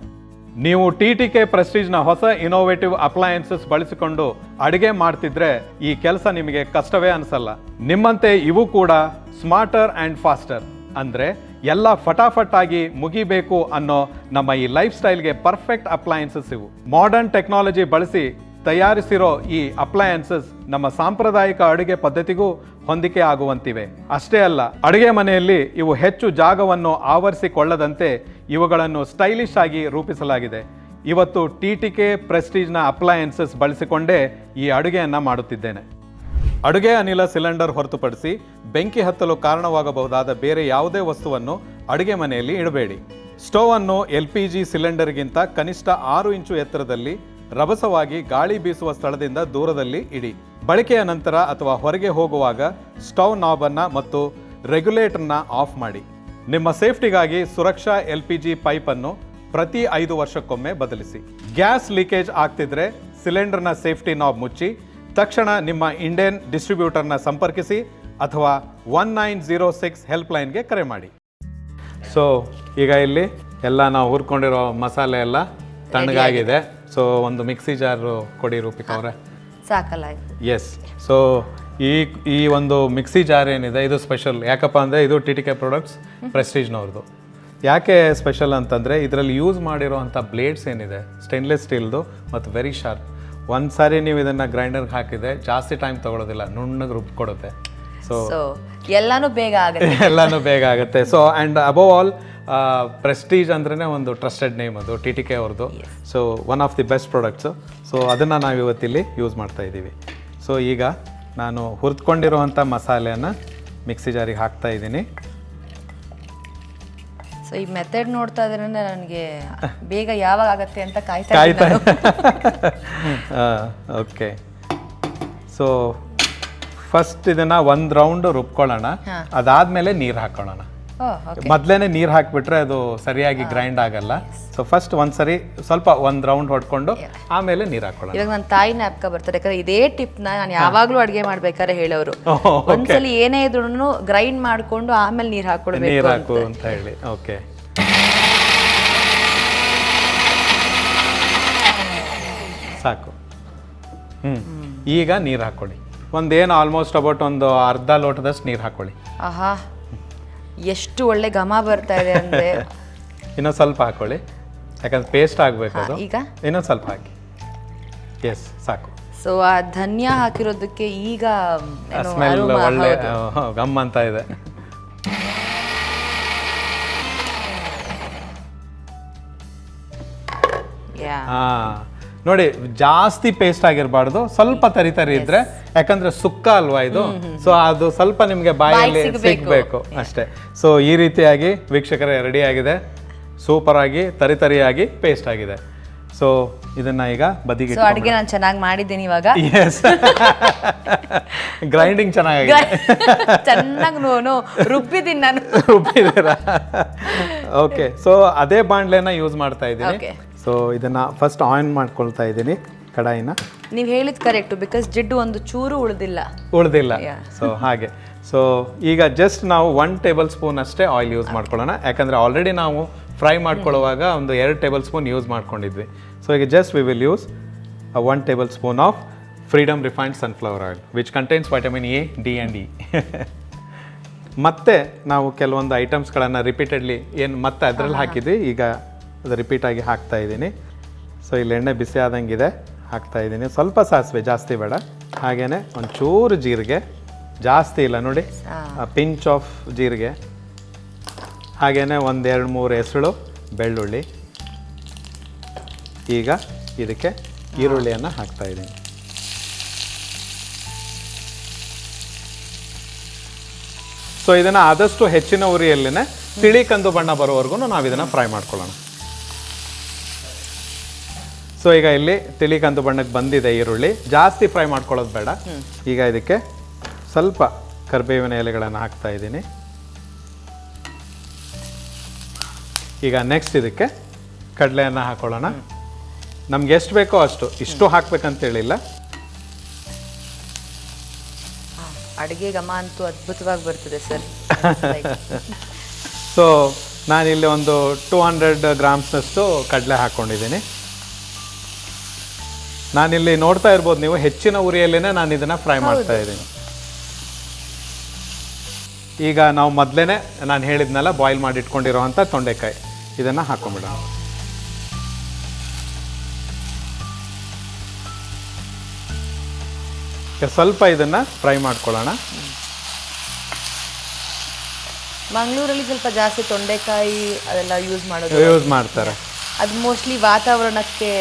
ನೀವು ಟಿ ಟಿ ಕೆ ಪ್ರೆಸ್ಟೀಜ್ನ ಹೊಸ ಇನೋವೇಟಿವ್ ಅಪ್ಲಯನ್ಸಸ್ ಬಳಸಿಕೊಂಡು ಅಡಿಗೆ ಮಾಡ್ತಿದ್ರೆ ಈ ಕೆಲಸ ನಿಮಗೆ ಕಷ್ಟವೇ ಅನಿಸಲ್ಲ. ನಿಮ್ಮಂತೆ ಇವು ಕೂಡ ಸ್ಮಾರ್ಟರ್ ಆ್ಯಂಡ್ ಫಾಸ್ಟರ್ ಅಂದ್ರೆ ಎಲ್ಲ ಫಟಾಫಟ್ ಆಗಿ ಮುಗಿಬೇಕು ಅನ್ನೋ ನಮ್ಮ ಈ ಲೈಫ್ ಸ್ಟೈಲ್ಗೆ ಪರ್ಫೆಕ್ಟ್ ಅಪ್ಲಯನ್ಸಸ್ ಇವು. ಮಾಡರ್ನ್ ಟೆಕ್ನಾಲಜಿ ಬಳಸಿ ತಯಾರಿಸಿರೋ ಈ ಅಪ್ಲಯನ್ಸಸ್ ನಮ್ಮ ಸಾಂಪ್ರದಾಯಿಕ ಅಡುಗೆ ಪದ್ಧತಿಗೂ ಹೊಂದಿಕೆ ಆಗುವಂತಿವೆ. ಅಷ್ಟೇ ಅಲ್ಲ, ಅಡುಗೆ ಮನೆಯಲ್ಲಿ ಇವು ಹೆಚ್ಚು ಜಾಗವನ್ನು ಆವರಿಸಿಕೊಳ್ಳದಂತೆ ಇವುಗಳನ್ನು ಸ್ಟೈಲಿಶ್ ಆಗಿ ರೂಪಿಸಲಾಗಿದೆ. ಇವತ್ತು ಟಿ ಟಿ ಕೆ ಪ್ರೆಸ್ಟೀಜ್ನ ಅಪ್ಲಯನ್ಸಸ್ ಬಳಸಿಕೊಂಡೇ ಈ ಅಡುಗೆಯನ್ನು ಮಾಡುತ್ತಿದ್ದೇನೆ. ಅಡುಗೆ ಅನಿಲ ಸಿಲಿಂಡರ್ ಹೊರತುಪಡಿಸಿ ಬೆಂಕಿ ಹತ್ತಲು ಕಾರಣವಾಗಬಹುದಾದ ಬೇರೆ ಯಾವುದೇ ವಸ್ತುವನ್ನು ಅಡುಗೆ ಮನೆಯಲ್ಲಿ ಇಡಬೇಡಿ. ಸ್ಟೋವ್ ಅನ್ನು ಎಲ್ ಪಿ ಜಿ ಸಿಲಿಂಡರ್ಗಿಂತ ಕನಿಷ್ಠ ಆರು ಇಂಚು ಎತ್ತರದಲ್ಲಿ ರಭಸವಾಗಿ ಗಾಳಿ ಬೀಸುವ ಸ್ಥಳದಿಂದ ದೂರದಲ್ಲಿ ಇಡಿ. ಬಳಕೆಯ ನಂತರ ಅಥವಾ ಹೊರಗೆ ಹೋಗುವಾಗ ಸ್ಟವ್ ನಾಬನ್ನು ಮತ್ತು ರೆಗ್ಯುಲೇಟರ್ನ ಆಫ್ ಮಾಡಿ. ನಿಮ್ಮ ಸೇಫ್ಟಿಗಾಗಿ ಸುರಕ್ಷಾ ಎಲ್ ಪಿ ಜಿ ಪೈಪನ್ನು ಪ್ರತಿ ಐದು ವರ್ಷಕ್ಕೊಮ್ಮೆ ಬದಲಿಸಿ. ಗ್ಯಾಸ್ ಲೀಕೇಜ್ ಆಗ್ತಿದ್ರೆ ಸಿಲಿಂಡರ್ನ ಸೇಫ್ಟಿ ನಾಬ್ ಮುಚ್ಚಿ ತಕ್ಷಣ ನಿಮ್ಮ ಇಂಡಿಯನ್ ಡಿಸ್ಟ್ರಿಬ್ಯೂಟರ್ನ ಸಂಪರ್ಕಿಸಿ ಅಥವಾ ಒನ್ ನೈನ್ ಜೀರೋ ಸಿಕ್ಸ್ ಹೆಲ್ಪ್ಲೈನ್ಗೆ ಕರೆ ಮಾಡಿ. ಸೊ ಈಗ ಇಲ್ಲಿ ಎಲ್ಲ ನಾವು ಹುರ್ಕೊಂಡಿರೋ ಮಸಾಲೆ ಎಲ್ಲ ತಣ್ಣಗಾಗಿದೆ. ಸೊ ಒಂದು ಮಿಕ್ಸಿ ಜಾರು ಕೊಡಿ ರೂಪಿಕ ಅವರೇ. ಸಾಕಲ್ಲ ಎಸ್ ಸೊ ಈ ಈ ಒಂದು ಮಿಕ್ಸಿ ಜಾರ್ ಏನಿದೆ ಇದು ಸ್ಪೆಷಲ್ ಯಾಕಪ್ಪ ಅಂದರೆ ಇದು ಟಿ ಟಿ ಕೆ ಪ್ರಾಡಕ್ಟ್ಸ್ ಪ್ರೆಸ್ಟೀಜ್ನವ್ರದ್ದು ಯಾಕೆ ಸ್ಪೆಷಲ್ ಅಂತಂದರೆ ಇದರಲ್ಲಿ ಯೂಸ್ ಮಾಡಿರೋವಂಥ ಬ್ಲೇಡ್ಸ್ ಏನಿದೆ ಸ್ಟೇನ್ಲೆಸ್ ಸ್ಟೀಲ್ದು ಮತ್ತು ವೆರಿ ಶಾರ್ಪ್ ಒಂದು ಸಾರಿ ನೀವು ಇದನ್ನು ಗ್ರೈಂಡರ್ಗೆ ಹಾಕಿದ್ರೆ ಜಾಸ್ತಿ ಟೈಮ್ ತೊಗೊಳೋದಿಲ್ಲ ನುಣ್ಣಗೆ ರುಬ್ಕೊಡುತ್ತೆ. ಸೊ ಸೊ ಎಲ್ಲಾನು ಬೇಗ ಆಗುತ್ತೆ. *laughs* ಎಲ್ಲನೂ ಬೇಗ ಆಗುತ್ತೆ. So and above all Prestige ಅಂದ್ರೇ ಒಂದು ಟ್ರಸ್ಟೆಡ್ ನೇಮ್ ಅದು ಟಿ ಟಿ ಕೆ ಅವ್ರದ್ದು so one of the best products so ಅದನ್ನು ನಾವು ಇವತ್ತಿಲ್ಲಿ ಯೂಸ್ ಮಾಡ್ತಾ ಇದ್ದೀವಿ. ಸೊ ಈಗ ನಾನು ಹುರಿದ್ಕೊಂಡಿರುವಂಥ ಮಸಾಲೆಯನ್ನು ಮಿಕ್ಸಿ ಜಾರಿಗೆ ಹಾಕ್ತಾ ಇದ್ದೀನಿ. ಸೊ ಈ ಮೆಥಡ್ ನೋಡ್ತಾ ಇದ್ರೆ ನನಗೆ ಬೇಗ ಯಾವಾಗ ಆಗತ್ತೆ ಅಂತ ಕಾಯ್ತಾ ಕಾಯ್ತಾ ಓಕೆ ಸೊ ಫಸ್ಟ್ ಇದನ್ನ ಒಂದು ರೌಂಡ್ ರುಬ್ಕೊಳ್ಳೋಣ. ಅದಾದಮೇಲೆ ನೀರು ಹಾಕೊಳ್ಳೋಣ. ಓ, okay. ನೀರು ಹಾಕ್ಬಿಟ್ರೆ ಅದು ಸರಿಯಾಗಿ ಗ್ರೈಂಡ್ ಆಗಲ್ಲ. ಸೊ ಫಸ್ಟ್ ಒಂದ್ಸರಿ ಸ್ವಲ್ಪ ಒಂದು ರೌಂಡ್ ಹೊಡ್ಕೊಂಡು ಆಮೇಲೆ ನೀರು ಹಾಕೊಳ್ಳೋಣ. ಇವಾಗ ನನ್ನ ತಾಯಿ ಜ್ಞಾಪಕ ಬರ್ತಾರೆ ಯಾಕಂದ್ರೆ ಇದೇ ಟಿಪ್ನ ನಾನು ಯಾವಾಗಲೂ ಅಡುಗೆ ಮಾಡ್ಬೇಕಾದ್ರೆ ಹೇಳೋರು. *laughs* ಓಹ್, ಒಂದ್ಸಲಿ ಏನೇ ಇದ್ರು ಗ್ರೈಂಡ್ ಮಾಡ್ಕೊಂಡು ಆಮೇಲೆ ನೀರು ಹಾಕೊಳ್ಬೇಕು ನೀರು. ಹಾಕು ಅಂತ ಹೇಳಿ. ಓಕೆ ಸಾಕು. ಹ್ಞೂ ಈಗ ನೀರು ಹಾಕೊಳ್ಳಿ. ಒಂದೇನು ಆಲ್ಮೋಸ್ಟ್ ಅಬೌಟ್ ಒಂದು ಅರ್ಧ ಲೋಟದಷ್ಟು ನೀರು ಹಾಕೊಳ್ಳಿ. ಆಹಾ. ಎಷ್ಟು ಒಳ್ಳೆ ಘಮ ಬರ್ತಾ ಇದೆ ಅಂದ್ರೆ. *laughs* ಇನ್ನೊಂದು ಸ್ವಲ್ಪ ಹಾಕೊಳ್ಳಿ. ಯಾಕಂದ್ರೆ ಪೇಸ್ಟ್ ಆಗಬೇಕು ಅದು ಈಗ? ಇನ್ನೊಂದು ಸ್ವಲ್ಪ ಹಾಕಿ. ಎಸ್ ಸಾಕು. ಸೊ ಆ ಧನ್ಯ ಹಾಕಿರೋದಕ್ಕೆ ಈಗ ಏನು ಸ್ಮೆಲ್ aroma, ಒಳ್ಳೆ ಹೌದು. ಗಮ್ ಅಂತ ಇದೆ. *laughs* Yeah. ಹಾ. ನೋಡಿ ಜಾಸ್ತಿ ಪೇಸ್ಟ್ ಆಗಿರಬಾರ್ದು. ಸ್ವಲ್ಪ ತರಿ ತರಿ ಇದ್ರೆ ಯಾಕಂದ್ರೆ ಸುಕ್ಕ ಅಲ್ವಾ ಇದು? ಸೊ ಅದು ಸ್ವಲ್ಪ ನಿಮ್ಗೆ ಬಾಯಲ್ಲಿ ಸಿಗ್ಬೇಕು. ಅಷ್ಟೇ. ಸೊ ಈ ರೀತಿಯಾಗಿ ವೀಕ್ಷಕರೇ ರೆಡಿ ಆಗಿದೆ. ಸೂಪರ್ ಆಗಿ ತರಿ ತರಿಯಾಗಿ ಪೇಸ್ಟ್ ಆಗಿದೆ. ಸೊ ಇದನ್ನ ಈಗ ಬದಿಗೆ ಸೊ ಅಡ್ಗೆ ನಾನು ಚೆನ್ನಾಗಿ ಮಾಡಿದ್ದೀನಿ ಇವಾಗ. ಎಸ್ ಗ್ರೈಂಡಿಂಗ್ ಚೆನ್ನಾಗಿದೆ ಚೆನ್ನಾಗಿ ನೋನು ರುಬ್ಬಿದ್ದೀನಿ ನಾನು. *laughs* ರುಬ್ಬಿದ್ದೀರಾ? ಓಕೆ ಸೊ ಅದೇ ಬಾಂಡ್ಲೆನ ಯೂಸ್ ಮಾಡ್ತಾ ಇದ್ದೀನಿ. ಸೊ ಇದನ್ನು ಫಸ್ಟ್ ಆನ್ ಮಾಡ್ಕೊಳ್ತಾ ಇದ್ದೀನಿ ಕಡಾಯಿನ. ನೀವು ಹೇಳಿದ್ ಕರೆಕ್ಟು ಬಿಕಾಸ್ ಜಿಡ್ಡು ಒಂದು ಚೂರು ಉಳಿದಿಲ್ಲ. ಉಳ್ದಿಲ್ಲ. ಸೊ ಹಾಗೆ. ಸೊ ಈಗ ಜಸ್ಟ್ ನಾವು ಒನ್ ಟೇಬಲ್ ಸ್ಪೂನ್ ಅಷ್ಟೇ ಆಯಿಲ್ ಯೂಸ್ ಮಾಡ್ಕೊಳ್ಳೋಣ. ಯಾಕಂದರೆ ಆಲ್ರೆಡಿ ನಾವು ಫ್ರೈ ಮಾಡ್ಕೊಳ್ಳುವಾಗ ಒಂದು ಎರಡು ಟೇಬಲ್ ಸ್ಪೂನ್ ಯೂಸ್ ಮಾಡ್ಕೊಂಡಿದ್ವಿ. ಸೊ ಈಗ just we will use one tablespoon of freedom refined sunflower oil which contains vitamin A D and E ಮತ್ತೆ ನಾವು ಕೆಲವೊಂದು ಐಟಮ್ಸ್ಗಳನ್ನು ರಿಪೀಟೆಡ್ಲಿ ಏನು ಮತ್ತೆ ಅದರಲ್ಲಿ ಹಾಕಿದ್ವಿ. ಈಗ ಅದು ರಿಪೀಟ್ ಆಗಿ ಹಾಕ್ತಾ ಇದ್ದೀನಿ. ಸೊ ಇಲ್ಲಿ ಎಣ್ಣೆ ಬಿಸಿ ಆದಂಗಿದೆ ಹಾಕ್ತಾ ಇದ್ದೀನಿ. ಸ್ವಲ್ಪ ಸಾಸಿವೆ ಜಾಸ್ತಿ ಬೇಡ. ಹಾಗೆಯೇ ಒಂಚೂರು ಜೀರಿಗೆ ಜಾಸ್ತಿ ಇಲ್ಲ ನೋಡಿ. ಪಿಂಚ್ ಆಫ್ ಜೀರಿಗೆ. ಹಾಗೆಯೇ ಒಂದೆರಡು ಮೂರು ಹೆಸಳು ಬೆಳ್ಳುಳ್ಳಿ. ಈಗ ಇದಕ್ಕೆ ಈರುಳ್ಳಿಯನ್ನು ಹಾಕ್ತಾ ಇದ್ದೀನಿ. ಸೊ ಇದನ್ನು ಆದಷ್ಟು ಹೆಚ್ಚಿನ ಉರಿಯಲ್ಲೇ ತಿಳಿ ಕಂದು ಬಣ್ಣ ಬರೋವರೆಗೂ ನಾವು ಇದನ್ನು ಫ್ರೈ ಮಾಡ್ಕೊಳ್ಳೋಣ. ಸೊ ಈಗ ಇಲ್ಲಿ ತಿಳಿ ಕಂದು ಬಣ್ಣಕ್ಕೆ ಬಂದಿದೆ ಈರುಳ್ಳಿ. ಜಾಸ್ತಿ ಫ್ರೈ ಮಾಡ್ಕೊಳ್ಳೋದು ಬೇಡ. ಈಗ ಇದಕ್ಕೆ ಸ್ವಲ್ಪ ಕರಿಬೇವಿನ ಎಲೆಗಳನ್ನು ಹಾಕ್ತಾ ಇದ್ದೀನಿ. ಈಗ ನೆಕ್ಸ್ಟ್ ಇದಕ್ಕೆ ಕಡಲೆಯನ್ನು ಹಾಕೊಳ್ಳೋಣ. ನಮ್ಗೆ ಎಷ್ಟು ಬೇಕೋ ಅಷ್ಟು. ಇಷ್ಟು ಹಾಕ್ಬೇಕಂತ ಹೇಳಿಲ್ಲ ಅಡುಗೆ ಗಮ ಅಂತೂ ಅದ್ಭುತವಾಗಿ ಬರ್ತದೆ ಸರ್. *laughs* ಸೊ ನಾನಿಲ್ಲಿ ಒಂದು ಟೂ ಹಂಡ್ರೆಡ್ ಗ್ರಾಮ್ಸ್ನಷ್ಟು ಕಡಲೆ ಹಾಕ್ಕೊಂಡಿದ್ದೀನಿ. ನಾನಿಲ್ಲಿ ನೋಡ್ತಾ ಇರ್ಬೋದು ನೀವು ಹೆಚ್ಚಿನ ಉರಿಯಲ್ಲೇ ನಾನು ಇದನ್ನು ಫ್ರೈ ಮಾಡ್ತಾ ಇದ್ದೀನಿ. ಈಗ ನಾವು ಮೊದಲೇ ನಾನು ಹೇಳಿದ್ನಲ್ಲ ಬಾಯ್ಲ್ ಮಾಡಿ ಇಟ್ಕೊಂಡಿರೋವಂಥ ತೊಂಡೆಕಾಯಿ. ಇದನ್ನು ಹಾಕೊಂಡ್ಬಿಡೋಣ. ಸ್ವಲ್ಪ ಇದನ್ನು ಫ್ರೈ ಮಾಡ್ಕೊಳ್ಳೋಣ. ಮಂಗಳೂರಲ್ಲಿ ಸ್ವಲ್ಪ ಜಾಸ್ತಿ ತೊಂಡೆಕಾಯಿ ಅದೆಲ್ಲ ಯೂಸ್ ಮಾಡೋದು ಯೂಸ್ ಮಾಡ್ತಾರೆ. ಅದು ಮೋಸ್ಟ್ಲಿ ವಾತಾವರಣಕ್ಕೆ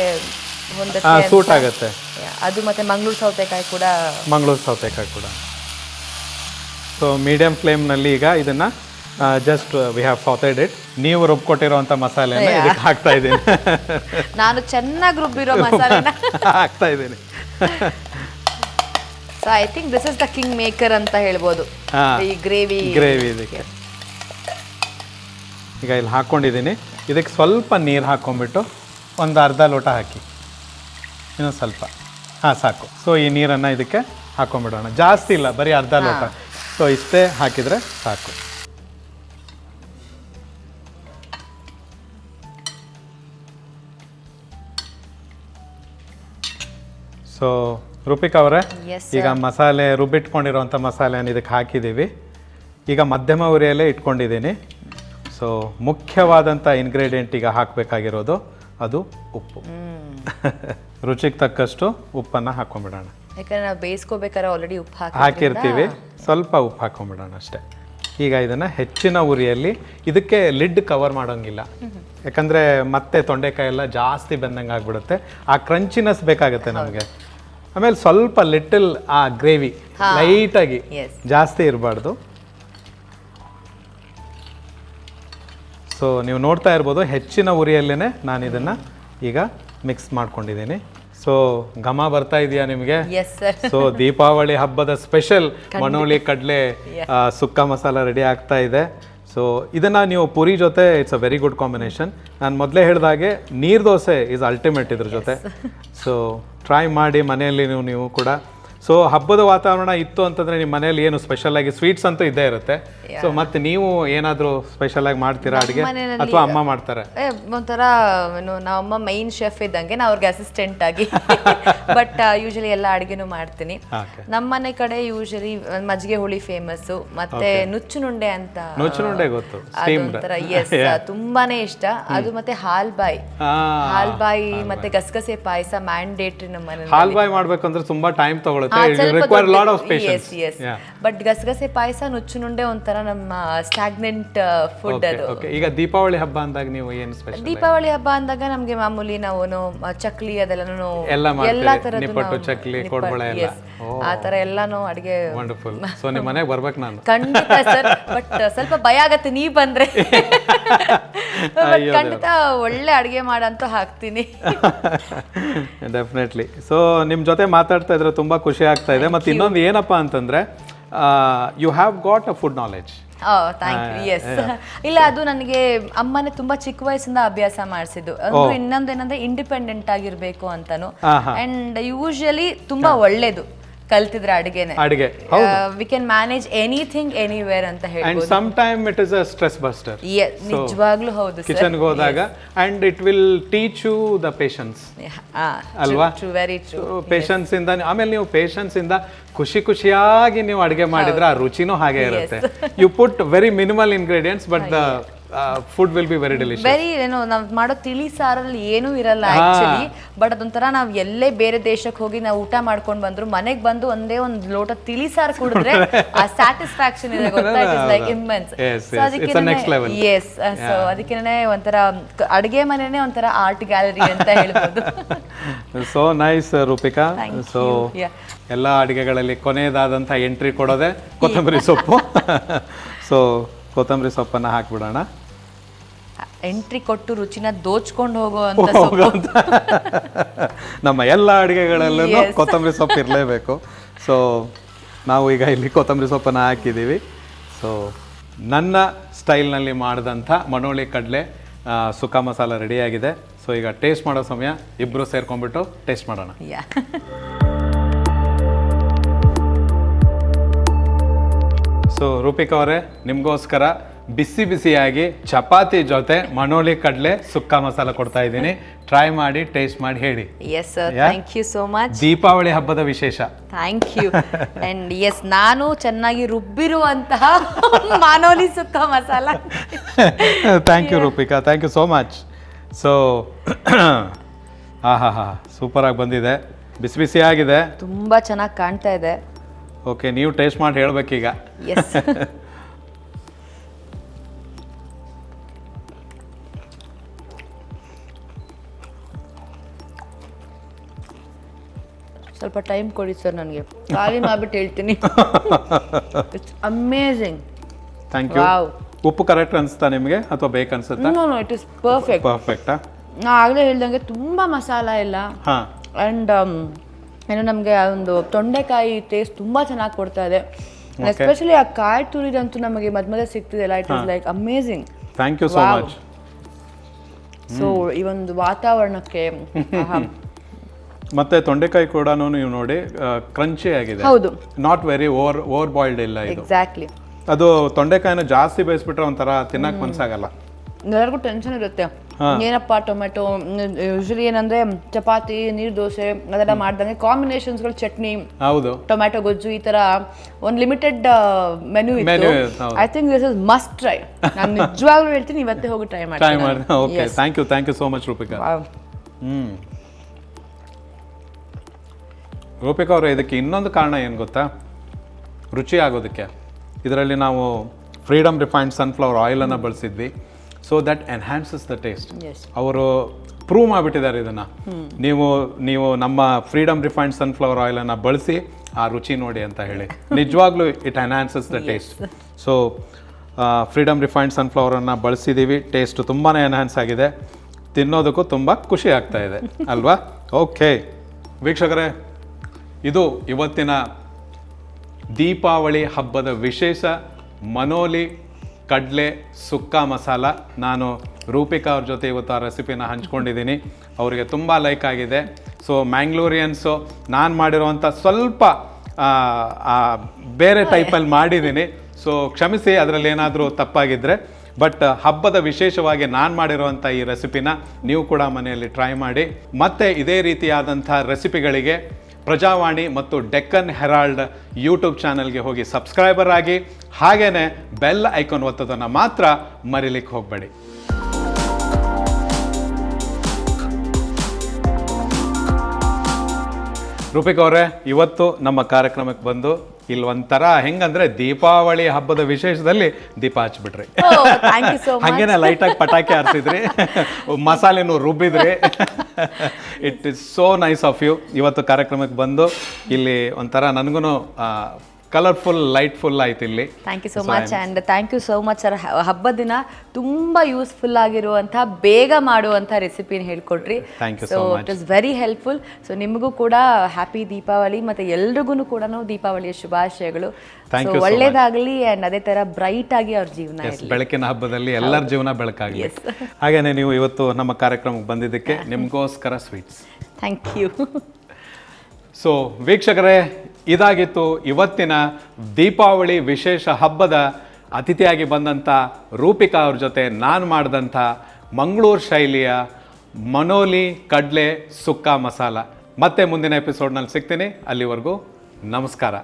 ಸೂಟ್ ಆಗುತ್ತೆ. ಅದು ಮತ್ತೆ ಮಂಗಳೂರು ಸೌತೆಕಾಯಿ ಕೂಡ. ಮಂಗಳೂರು ಸೌತೆಕಾಯಿ ಕೂಡ. ಸೊ ಮೀಡಿಯಂ ಫ್ಲೇಮ್ನಲ್ಲಿ ಈಗ ಇದನ್ನು just we have sauteed it ನೀವು ರುಬ್ಕೊಟ್ಟಿರೋಂಥ ಮಸಾಲೆ ಇದಕ್ಕೆ ಹಾಕ್ತಾ ಇದ್ದೀನಿ. *laughs* ನಾನು ಚೆನ್ನಾಗಿ ರುಬ್ಬಿರೋ ಮಸಾಲೆ *laughs* ಹಾಕ್ತಾ ಇದ್ದೀನಿ. So I think this is the king maker ಅಂತ ಹೇಳ್ಬೋದು. ಈ ಗ್ರೇವಿ. ಗ್ರೇವಿ ಇದಕ್ಕೆ. ಈಗ ಇಲ್ಲಿ ಹಾಕ್ಕೊಂಡಿದ್ದೀನಿ ಇದಕ್ಕೆ ಸ್ವಲ್ಪ ನೀರು ಹಾಕೊಂಡ್ಬಿಟ್ಟು ಒಂದು ಅರ್ಧ ಲೋಟ ಹಾಕಿ. ಇನ್ನೊಂದು ಸ್ವಲ್ಪ. ಹಾಂ ಸಾಕು. ಸೊ ಈ ನೀರನ್ನು ಇದಕ್ಕೆ ಹಾಕೊಂಡ್ಬಿಡೋಣ. ಜಾಸ್ತಿ ಇಲ್ಲ ಬರೀ ಅರ್ಧ ಲೋಟ. ಸೊ ಇಷ್ಟೇ ಹಾಕಿದರೆ ಸಾಕು. ಸೊ ರೂಪಿಕಾ ಅವರೇ ಈಗ ಮಸಾಲೆ ರುಬ್ಬಿಟ್ಕೊಂಡಿರೋಂಥ ಮಸಾಲೆನ ಇದಕ್ಕೆ ಹಾಕಿದ್ದೀವಿ. ಈಗ ಮಧ್ಯಮ ಉರಿಯಲ್ಲೇ ಇಟ್ಕೊಂಡಿದ್ದೀನಿ. ಸೊ ಮುಖ್ಯವಾದಂಥ ಇನ್ಗ್ರೀಡಿಯೆಂಟ್ ಈಗ ಹಾಕಬೇಕಾಗಿರೋದು ಅದು ಉಪ್ಪು. *laughs* ರುಚಿಗೆ ತಕ್ಕಷ್ಟು ಉಪ್ಪನ್ನು ಹಾಕೊಂಡ್ಬಿಡೋಣ ಯಾಕಂದ್ರೆ ನಾವು ಬೇಯಿಸ್ಕೋಬೇಕಾದ್ರೆ ಆಲ್ರೆಡಿ ಉಪ್ಪು ಹಾಕಿ ಹಾಕಿರ್ತೀವಿ. ಸ್ವಲ್ಪ ಉಪ್ಪು ಹಾಕೊಂಡ್ಬಿಡೋಣ ಅಷ್ಟೇ. ಈಗ ಇದನ್ನು ಹೆಚ್ಚಿನ ಉರಿಯಲ್ಲಿ ಇದಕ್ಕೆ ಲಿಡ್ ಕವರ್ ಮಾಡೋಂಗಿಲ್ಲ. ಯಾಕಂದರೆ ಮತ್ತೆ ತೊಂಡೆಕಾಯಿ ಎಲ್ಲ ಜಾಸ್ತಿ ಬೆಂದಂಗೆ ಆಗ್ಬಿಡುತ್ತೆ. ಆ ಕ್ರಂಚಿನೆಸ್ ಬೇಕಾಗುತ್ತೆ ನಮಗೆ. ಆಮೇಲೆ ಸ್ವಲ್ಪ ಲಿಟಲ್ ಆ ಗ್ರೇವಿ ಲೈಟಾಗಿ ಜಾಸ್ತಿ ಇರಬಾರ್ದು. ಸೊ ನೀವು ನೋಡ್ತಾ ಇರ್ಬೋದು ಹೆಚ್ಚಿನ ಉರಿಯಲ್ಲೇ ನಾನು ಇದನ್ನು ಈಗ ಮಿಕ್ಸ್ ಮಾಡ್ಕೊಂಡಿದ್ದೀನಿ. ಸೊ ಘಮ ಬರ್ತಾ ಇದೆಯಾ ನಿಮಗೆ? ಸೊ ದೀಪಾವಳಿ ಹಬ್ಬದ ಸ್ಪೆಷಲ್ ಮನೋಳಿ ಕಡಲೆ ಸುಕ್ಕ ಮಸಾಲ ರೆಡಿ ಆಗ್ತಾ ಇದೆ. ಸೊ ಇದನ್ನು ನೀವು ಪುರಿ ಜೊತೆ it's a very good combination ನಾನು ಮೊದಲೇ ಹೇಳಿದಾಗೆ ನೀರು ದೋಸೆ ಇಸ್ ಅಲ್ಟಿಮೇಟ್ ಇದ್ರ ಜೊತೆ. ಸೊ ಟ್ರೈ ಮಾಡಿ ಮನೆಯಲ್ಲಿ ನೀವು ನೀವು ಕೂಡ ಸೊ ಹಬ್ಬದ ವಾತಾವರಣ ಇತ್ತು ಅಂತಂದ್ರೆ ನಿಮ್ಮ ಮನೆಯಲ್ಲಿ ಏನು ಸ್ಪೆಷಲ್ ಆಗಿ ಸ್ವೀಟ್ಸ್ ಅಂತೂ ಇದ್ದೇ ಇರುತ್ತೆ. ಸೊ ಮತ್ತೆ ನೀವು ಏನಾದರೂ ಸ್ಪೆಷಲ್ ಆಗಿ ಮಾಡ್ತೀರಾ ಅಡುಗೆ? ಮನೆಯಲ್ಲಿ- ಅಥವಾ ಅಮ್ಮ ಮಾಡ್ತಾರೆ? ಏ, ಒಂಥರ ಏನು ನಮ್ಮಮ್ಮ ಮೈನ್ ಶೆಫ್ ಇದ್ದಂಗೆ ನಾ ಅವ್ರಿಗೆ ಅಸಿಸ್ಟೆಂಟ್ ಆಗಿ. *laughs* ಬಟ್ ಯೂಶಲಿ ಎಲ್ಲ ಅಡುಗೆನೂ ಮಾಡ್ತೀನಿ. ನಮ್ಮ ಮನೆ ಕಡೆ ಯೂಶಲಿ ಮಜ್ಜಿಗೆ ಹುಳಿ ಫೇಮಸ್ ಮತ್ತೆ ನುಚ್ಚುನುಂಡೆ ಅಂತ ನುಚ್ಚುನುಂಡೆ ಗೊತ್ತು. ಅದೊಂಥರ ಎಸ್ *laughs* ತುಂಬಾನೇ ಇಷ್ಟ. ಅದು ಮತ್ತೆ ಹಾಲ್ ಬಾಯಿ ಹಾಲ್ ಬಾಯಿ ಮತ್ತೆ ಗಸಗಸೆ ಪಾಯಸ ಮ್ಯಾಂಡೇಟ್ರಿ ನಮ್ಮ ಹಾಲ್ಬಾಯ್ ಹಾಲ್ ಬಾಯ್ ಮಾಡ್ಬೇಕಂದ್ರೆ ತುಂಬಾ ಟೈಮ್ ತಗೊಳುತ್ತೆ. Require lot of patience yes but ಗಸಗಸೆ ಪಾಯಸ ನುಚ್ಚುನುಂಡೆ ಒಂಥರ ನಮ್ಮ ಸ್ಟಾಗ್ನೆಂಟ್ ಫುಡ್ ಅದು. ಓಕೆ ಈಗ ದೀಪಾವಳಿ ಹಬ್ಬ ಅಂದಾಗ ನೀವು ಏನು ಸ್ಪೆಷಲ್ ದೀಪಾವಳಿ ಹಬ್ಬ ಅಂದಾಗ ನಮ್ಗೆ ಮಾಮೂಲಿ ನಾವು ಚಕ್ಲಿ ಅದೆಲ್ಲನೂ ಎಲ್ಲ ನಿಪ್ಪಟ್ಟು, ಚಕ್ಲಿ, ಆತರ ಕೋಡ್ಬಳೆ ಎಲ್ಲ. ಆ ತರ ಎಲ್ಲಾನು ಅಡಿಗೆ ವಂಡರ್ಫುಲ್ ಸೊ ನಿಮ್ಮ ಮನೆಗೆ ಬರ್ಬೇಕು ನಾನು. ಖಂಡಿತ ಸರ್. ಬಟ್ ಸ್ವಲ್ಪ ಭಯ ಆಗತ್ತೆ ನೀ ಬಂದ್ರೆ. *laughs* ಖಂಡಿತ ಒಳ್ಳೆ ಅಡಿಗೆ ಮಾಡಂತೂ ಹಾಕ್ತೀನಿ. ಡೆಫಿನೆಟ್ಲಿ ಸೊ ನಿಮ್ಮ ಜೊತೆ ಮಾತಾಡ್ತಾ ಇದ್ರೆ ತುಂಬಾ ಖುಷಿ ಆಗ್ತಾ ಇದೆ. ಮತ್ತೆ ಇನ್ನೊಂದು ಏನಪ್ಪಾ ಅಂತಂದ್ರೆ you have got a food knowledge thank you yes ಇಲ್ಲ ಅದು ನನಗೆ ಅಮ್ಮನೆ ತುಂಬಾ ಚಿಕ್ಕ ವಯಸ್ಸಿಂದ ಅಭ್ಯಾಸ ಮಾಡಿಸಿದ್ದು. ಅಂದ್ರೆ ಇನ್ನೊಂದು ಏನಂದ್ರೆ ಇಂಡಿಪೆಂಡೆಂಟ್ ಆಗಿರ್ಬೇಕು ಅಂತಾನು. ಅಂಡ್ ಯೂಶಲಿ ತುಂಬಾ ಒಳ್ಳೇದು. ಕಲ್ತಿದ್ರೆ ಅಡಿಗೆನೆ. ಅಡಿಗೆ we can manage anything anywhere ಅಂತ ಹೇಳಿ and some time it is a stress buster ನಿಜವಾಗ್ಲೂ ಹೌದು ಸರ್ ಕಿಚನ್ಗೆ ಹೋದಾಗ and it will teach you the patience ಅಲ್ವಾ? ವೆರಿ ಪೇಷನ್ಸ್ ಇಂದ ಆಮೇಲೆ ನೀವು ಪೇಷನ್ಸ್ ಇಂದ ಖುಷಿ ಖುಷಿಯಾಗಿ ನೀವು ಅಡಿಗೆ ಮಾಡಿದ್ರೆ ಆ ರುಚಿನೂ ಹಾಗೆ ಇರುತ್ತೆ. You put very minimal ingredients but the food will be very delicious very ಏನು ನಾವು ಮಾಡೋ ತಿಳಿ ಸಾರಲ್ಲಿ ಏನೂ ಇರಲ್ಲ ಆಕ್ಚುಲಿ ಬಟ್ ಅದೊಂಥರ ನಾವು ಎಲ್ಲೇ ಬೇರೆ ದೇಶಕ್ಕೆ ಹೋಗಿ ನಾವು ಊಟ ಮಾಡ್ಕೊಂಡು ಬಂದ್ರು ಮನೆಗೆ ಬಂದು ಒಂದೇ ಒಂದು ಲೋಟ ತಿಳಿ ಸಾರು ಕುಡಿದ್ರೆ *laughs* ಆ ಸ್ಯಾಟಿಸ್ಫ್ಯಾಕ್ಷನ್ ಇದೆ ಗೊತ್ತಾ? Like *laughs* immense level. Yes so ಅದಕ್ಕೆ ಒಂಥರ ಅಡುಗೆ ಮನೆನೇ ಒಂಥರ ಆರ್ಟ್ ಗ್ಯಾಲರಿ ಅಂತ ಹೇಳ್ಬೋದು. *laughs* So nice Rupika. Thank so. ಎಲ್ಲ ಅಡುಗೆಗಳಲ್ಲಿ ಕೊನೆಯದಾದಂಥ ಎಂಟ್ರಿ ಕೊಡೋದೆ ಕೊತ್ತಂಬರಿ ಸೊಪ್ಪು. ಸೊ ಕೊತ್ತಂಬರಿ ಸೊಪ್ಪನ್ನು ಹಾಕ್ಬಿಡೋಣ. ಎಂಟ್ರಿ ಕೊಟ್ಟು ರುಚಿನ ದೋಚ್ಕೊಂಡು ಹೋಗೋ ಅಂತ ನಮ್ಮ ಎಲ್ಲ ಅಡುಗೆಗಳಲ್ಲೂ ಕೊತ್ತಂಬರಿ ಸೊಪ್ಪು ಇರಲೇಬೇಕು. ಸೊ ನಾವು ಈಗ ಇಲ್ಲಿ ಕೊತ್ತಂಬರಿ ಸೊಪ್ಪನ್ನು ಹಾಕಿದ್ದೀವಿ. ಸೊ ನನ್ನ ಸ್ಟೈಲ್ನಲ್ಲಿ ಮಾಡಿದಂಥ ಮನೋಳಿ ಕಡಲೆ ಸುಕ್ಕ ಮಸಾಲ ರೆಡಿಯಾಗಿದೆ. ಸೊ ಈಗ ಟೇಸ್ಟ್ ಮಾಡೋ ಸಮಯ. ಇಬ್ಬರು ಸೇರ್ಕೊಂಡ್ಬಿಟ್ಟು ಟೇಸ್ಟ್ ಮಾಡೋಣ. ಸೊ ರೂಪಿಕಾ ಅವರೇ ನಿಮಗೋಸ್ಕರ ಬಿಸಿ ಬಿಸಿಯಾಗಿ ಚಪಾತಿ ಜೊತೆ ಮನೋಳಿ ಕಡಲೆ ಸುಕ್ಕ ಮಸಾಲ ಕೊಡ್ತಾ ಇದ್ದೀನಿ. ಟ್ರೈ ಮಾಡಿ ಟೇಸ್ಟ್ ಮಾಡಿ ಹೇಳಿ. Yes sir thank you so much Deepavali ಹಬ್ಬದ ವಿಶೇಷ. ಥ್ಯಾಂಕ್ ಯು ಅಂಡ್ ಎಸ್ ನಾನು ಚೆನ್ನಾಗಿ ರುಬ್ಬಿರುವಂತಹ ಮಾನೋಲಿ sukka masala. Thank you Rupika thank you so much so ಹಾ ಹಾ ಹಾ ಸೂಪರಾಗಿ ಬಂದಿದೆ. ಬಿಸಿ ಬಿಸಿ ಆಗಿದೆ ತುಂಬಾ ಚೆನ್ನಾಗಿ ಕಾಣ್ತಾ ಇದೆ. ಓಕೆ ನೀವು ಟೇಸ್ಟ್ ಮಾಡಿ ಹೇಳ್ಬೇಕೀಗ. ಎಸ್ *laughs* ಸ್ವಲ್ಪ ಟೈಮ್ ಕೊಡಿ ಸರ್ ನನಗೆ. ಖಾಲಿ ಮಾಡ್ಬಿಟ್ಟು ಹೇಳ್ತೀನಿ. It's amazing thank you wow ಉಪ್ಪು ಕರೆಕ್ಟ್ ಅನಿಸ್ತಾ ನಿಮಗೆ? ಅಥವಾ ಬೇಕು ಅನ್ಸುತ್ತಾ? No no it is perfect ಪರ್ಫೆಕ್ಟಾ ನಾ ಆಗಲೇ ಹೇಳ್ದಂಗೆ ತುಂಬಾ ಮಸಾಲ ಇಲ್ಲ ಹಾಂ. ಆ್ಯಂಡ್ ಏನು ನಮಗೆ ಆ ಒಂದು ತೊಂಡೆಕಾಯಿ ಟೇಸ್ಟ್ ತುಂಬ ಚೆನ್ನಾಗಿ ಕೊಡ್ತಾ ಇದೆ. ಎಸ್ಪೆಷಲಿ ಆ ಕಾಯಿ ತುರಿದಂತೂ ನಮಗೆ ಮಧ್ಯ ಸಿಗ್ತಿದೆ like it is like amazing thank you so Wow. Much so ಈ ಒಂದು ವಾತಾವರಣಕ್ಕೆ ಆಹಾ. ಮತ್ತೆ ತೊಂಡೆಕಾಯಿ ಕೂಡ ನೀವು ನೋಡಿ ಕ್ರಂಚಿ ಆಗಿದೆ. ಹೌದು. Not very over over boiled ಇಲ್ಲ ಇದು. ಎಕ್ಸಾಕ್ಟ್ಲಿ ಅದು ತೊಂಡೆಕಾಯಿನ ಜಾಸ್ತಿ ಬೇಯಿಸ್ಬಿಟ್ರೆ ಒಂಥರ ತಿನ್ನಕ್ ಮನ್ಸಾಗಲ್ಲ. ಎಲ್ಲರಿಗೂ ಟೆನ್ಷನ್ ಇರುತ್ತೆ. ಏನಪ್ಪ ಟೊಮೆಟೊ ಯೂಶಲಿ ಏನಂದ್ರೆ ಚಪಾತಿ ನೀರ್ ದೋಸೆ ಅದೆಲ್ಲ ಮಾಡ್ದಂಗೆ ಕಾಂಬಿನೇಷನ್ಸ್ಗಳು ಚಟ್ನಿ ಹೌದು. ಟೊಮೆಟೊ ಗೊಜ್ಜು ಈ ತರ ಒಂದು ಲಿಮಿಟೆಡ್ ಮೆನು ಇತ್ತು. I think this is must try ನಾನು ನಿಜವಾಗ್ಲೂ ಹೇಳ್ತೀನಿ ಇವತ್ತೇ ಹೋಗಿ ಟ್ರೈ ಟ್ರೈ ಮಾಡಿ. Okay thank you thank you so much Rupika hmm. Rupika ಅವರು ಇದಕ್ಕೆ ಇನ್ನೊಂದು ಕಾರಣ ಏನು ಗೊತ್ತಾ? ರುಚಿ ಆಗೋದಕ್ಕೆ. ಇದರಲ್ಲಿ ನಾವು ಫ್ರೀಡಮ್ ರಿಫೈನ್ಡ್ ಸನ್ಫ್ಲವರ್ ಆಯಿಲನ್ನು ಬಳಸಿದ್ವಿ. So that enhances the taste ಅವರು ಪ್ರೂವ್ ಮಾಡಿಬಿಟ್ಟಿದ್ದಾರೆ ಇದನ್ನು. ನೀವು ನೀವು ನಮ್ಮ ಫ್ರೀಡಮ್ ರಿಫೈನ್ಡ್ ಸನ್ಫ್ಲವರ್ ಆಯಿಲನ್ನು ಬಳಸಿ ಆ ರುಚಿ ನೋಡಿ ಅಂತ ಹೇಳಿ. ನಿಜವಾಗ್ಲೂ it enhances the taste so Freedom refined ಸನ್ಫ್ಲವರನ್ನು ಬಳಸಿದ್ದೀವಿ ಟೇಸ್ಟ್ ತುಂಬಾ ಎನ್ಹ್ಯಾನ್ಸ್ ಆಗಿದೆ. ತಿನ್ನೋದಕ್ಕೂ ತುಂಬ ಖುಷಿ ಆಗ್ತಾ ಇದೆ. ಅಲ್ವಾ? ಓಕೆ ವೀಕ್ಷಕರೇ ಇದು ಇವತ್ತಿನ ದೀಪಾವಳಿ ಹಬ್ಬದ ವಿಶೇಷ ಮನೋಲಿ ಕಡಲೆ ಸುಕ್ಕ ಮಸಾಲ. ನಾನು ರೂಪಿಕಾ ಅವ್ರ ಜೊತೆ ಇವತ್ತು ಆ ರೆಸಿಪಿನ ಹಂಚ್ಕೊಂಡಿದ್ದೀನಿ. ಅವರಿಗೆ ತುಂಬ ಲೈಕ್ ಆಗಿದೆ. ಸೊ ಮ್ಯಾಂಗ್ಳೂರಿಯನ್ಸು ನಾನು ಮಾಡಿರುವಂಥ ಸ್ವಲ್ಪ ಬೇರೆ ಟೈಪಲ್ಲಿ ಮಾಡಿದ್ದೀನಿ. ಸೊ ಕ್ಷಮಿಸಿ, ಅದರಲ್ಲಿ ಏನಾದರೂ ತಪ್ಪಾಗಿದ್ದರೆ ಬಟ್ ಹಬ್ಬದ ವಿಶೇಷವಾಗಿ ನಾನು ಮಾಡಿರುವಂಥ ಈ ರೆಸಿಪಿನ ನೀವು ಕೂಡ ಮನೆಯಲ್ಲಿ ಟ್ರೈ ಮಾಡಿ. ಮತ್ತೆ ಇದೇ ರೀತಿಯಾದಂಥ ರೆಸಿಪಿಗಳಿಗೆ ಪ್ರಜಾವಾಣಿ ಮತ್ತು ಡೆಕ್ಕನ್ ಹೆರಾಲ್ಡ್ ಯೂಟ್ಯೂಬ್ ಚಾನಲ್ಗೆ ಹೋಗಿ ಸಬ್ಸ್ಕ್ರೈಬರ್ ಆಗಿ ಹಾಗೆಯೇ ಬೆಲ್ ಐಕಾನ್ ಒತ್ತದನ್ನು ಮಾತ್ರ ಮರಿಲಿಕ್ಕೆ ಹೋಗಬೇಡಿ. ರೂಪಿಕ್ ಅವರೇ, ಇವತ್ತು ನಮ್ಮ ಕಾರ್ಯಕ್ರಮಕ್ಕೆ ಬಂದು ಇಲ್ಲಿ ಒಂಥರ ಹೆಂಗಂದ್ರೆ ದೀಪಾವಳಿ ಹಬ್ಬದ ವಿಶೇಷದಲ್ಲಿ ದೀಪ ಹಚ್ಬಿಟ್ರಿ. ಹಂಗೇನೆ ಲೈಟಾಗಿ ಪಟಾಕಿ ಹಾರಿಸಿದ್ರಿ ಮಸಾಲೆನೂ ರುಬ್ಬಿದ್ರಿ. It is so nice of you ಇವತ್ತು ಕಾರ್ಯಕ್ರಮಕ್ಕೆ ಬಂದು ಇಲ್ಲಿ ಒಂಥರ ನನಗೂ ಕಲರ್ಫುಲ್ ಲೈಟ್ಫುಲ್ ಆಯ್ತು ಇಲ್ಲಿ. Thank you so much and thank you so much sir ಹಬ್ಬದ ದಿನ ತುಂಬ ಯೂಸ್ಫುಲ್ ಆಗಿರುವಂಥ ಬೇಗ ಮಾಡುವಂಥ ರೆಸಿಪಿನ ಹೇಳ್ಕೊಟ್ರಿ thank you so it is very helpful so ನಿಮಗೂ ಕೂಡ ಹ್ಯಾಪಿ ದೀಪಾವಳಿ ಮತ್ತು ಎಲ್ರಿಗೂ ಕೂಡ ದೀಪಾವಳಿಯ ಶುಭಾಶಯಗಳು. ಸೊ. ಒಳ್ಳೇದಾಗಲಿ ಆ್ಯಂಡ್ ಅದೇ ಥರ ಬ್ರೈಟ್ ಆಗಿ ಅವ್ರ ಜೀವನ ಬೆಳಕಿನ ಹಬ್ಬದಲ್ಲಿ ಎಲ್ಲರ ಜೀವನ ಬೆಳಕಾಗಲಿ. ಹಾಗೇನೆ ನೀವು ಇವತ್ತು ನಮ್ಮ ಕಾರ್ಯಕ್ರಮಕ್ಕೆ ಬಂದಿದ್ದಕ್ಕೆ ನಿಮಗೋಸ್ಕರ ಸ್ವೀಟ್ಸ್ ಥ್ಯಾಂಕ್ ಯು ಸೊ ವೀಕ್ಷಕರೇ, ಇದಾಗಿತ್ತು ಇವತ್ತಿನ ದೀಪಾವಳಿ ವಿಶೇಷ ಹಬ್ಬದ ಅತಿಥಿಯಾಗಿ ಬಂದಂಥ ರೂಪಿಕಾ ಅವ್ರ ಜೊತೆ ನಾನು ಮಾಡಿದಂಥ ಮಂಗಳೂರು ಶೈಲಿಯ ಮನೋಲಿ ಕಡಲೆ ಸುಕ್ಕ ಮಸಾಲ. ಮತ್ತೆ ಮುಂದಿನ ಎಪಿಸೋಡ್ನಲ್ಲಿ ಸಿಗ್ತೀನಿ. ಅಲ್ಲಿವರೆಗೂ ನಮಸ್ಕಾರ.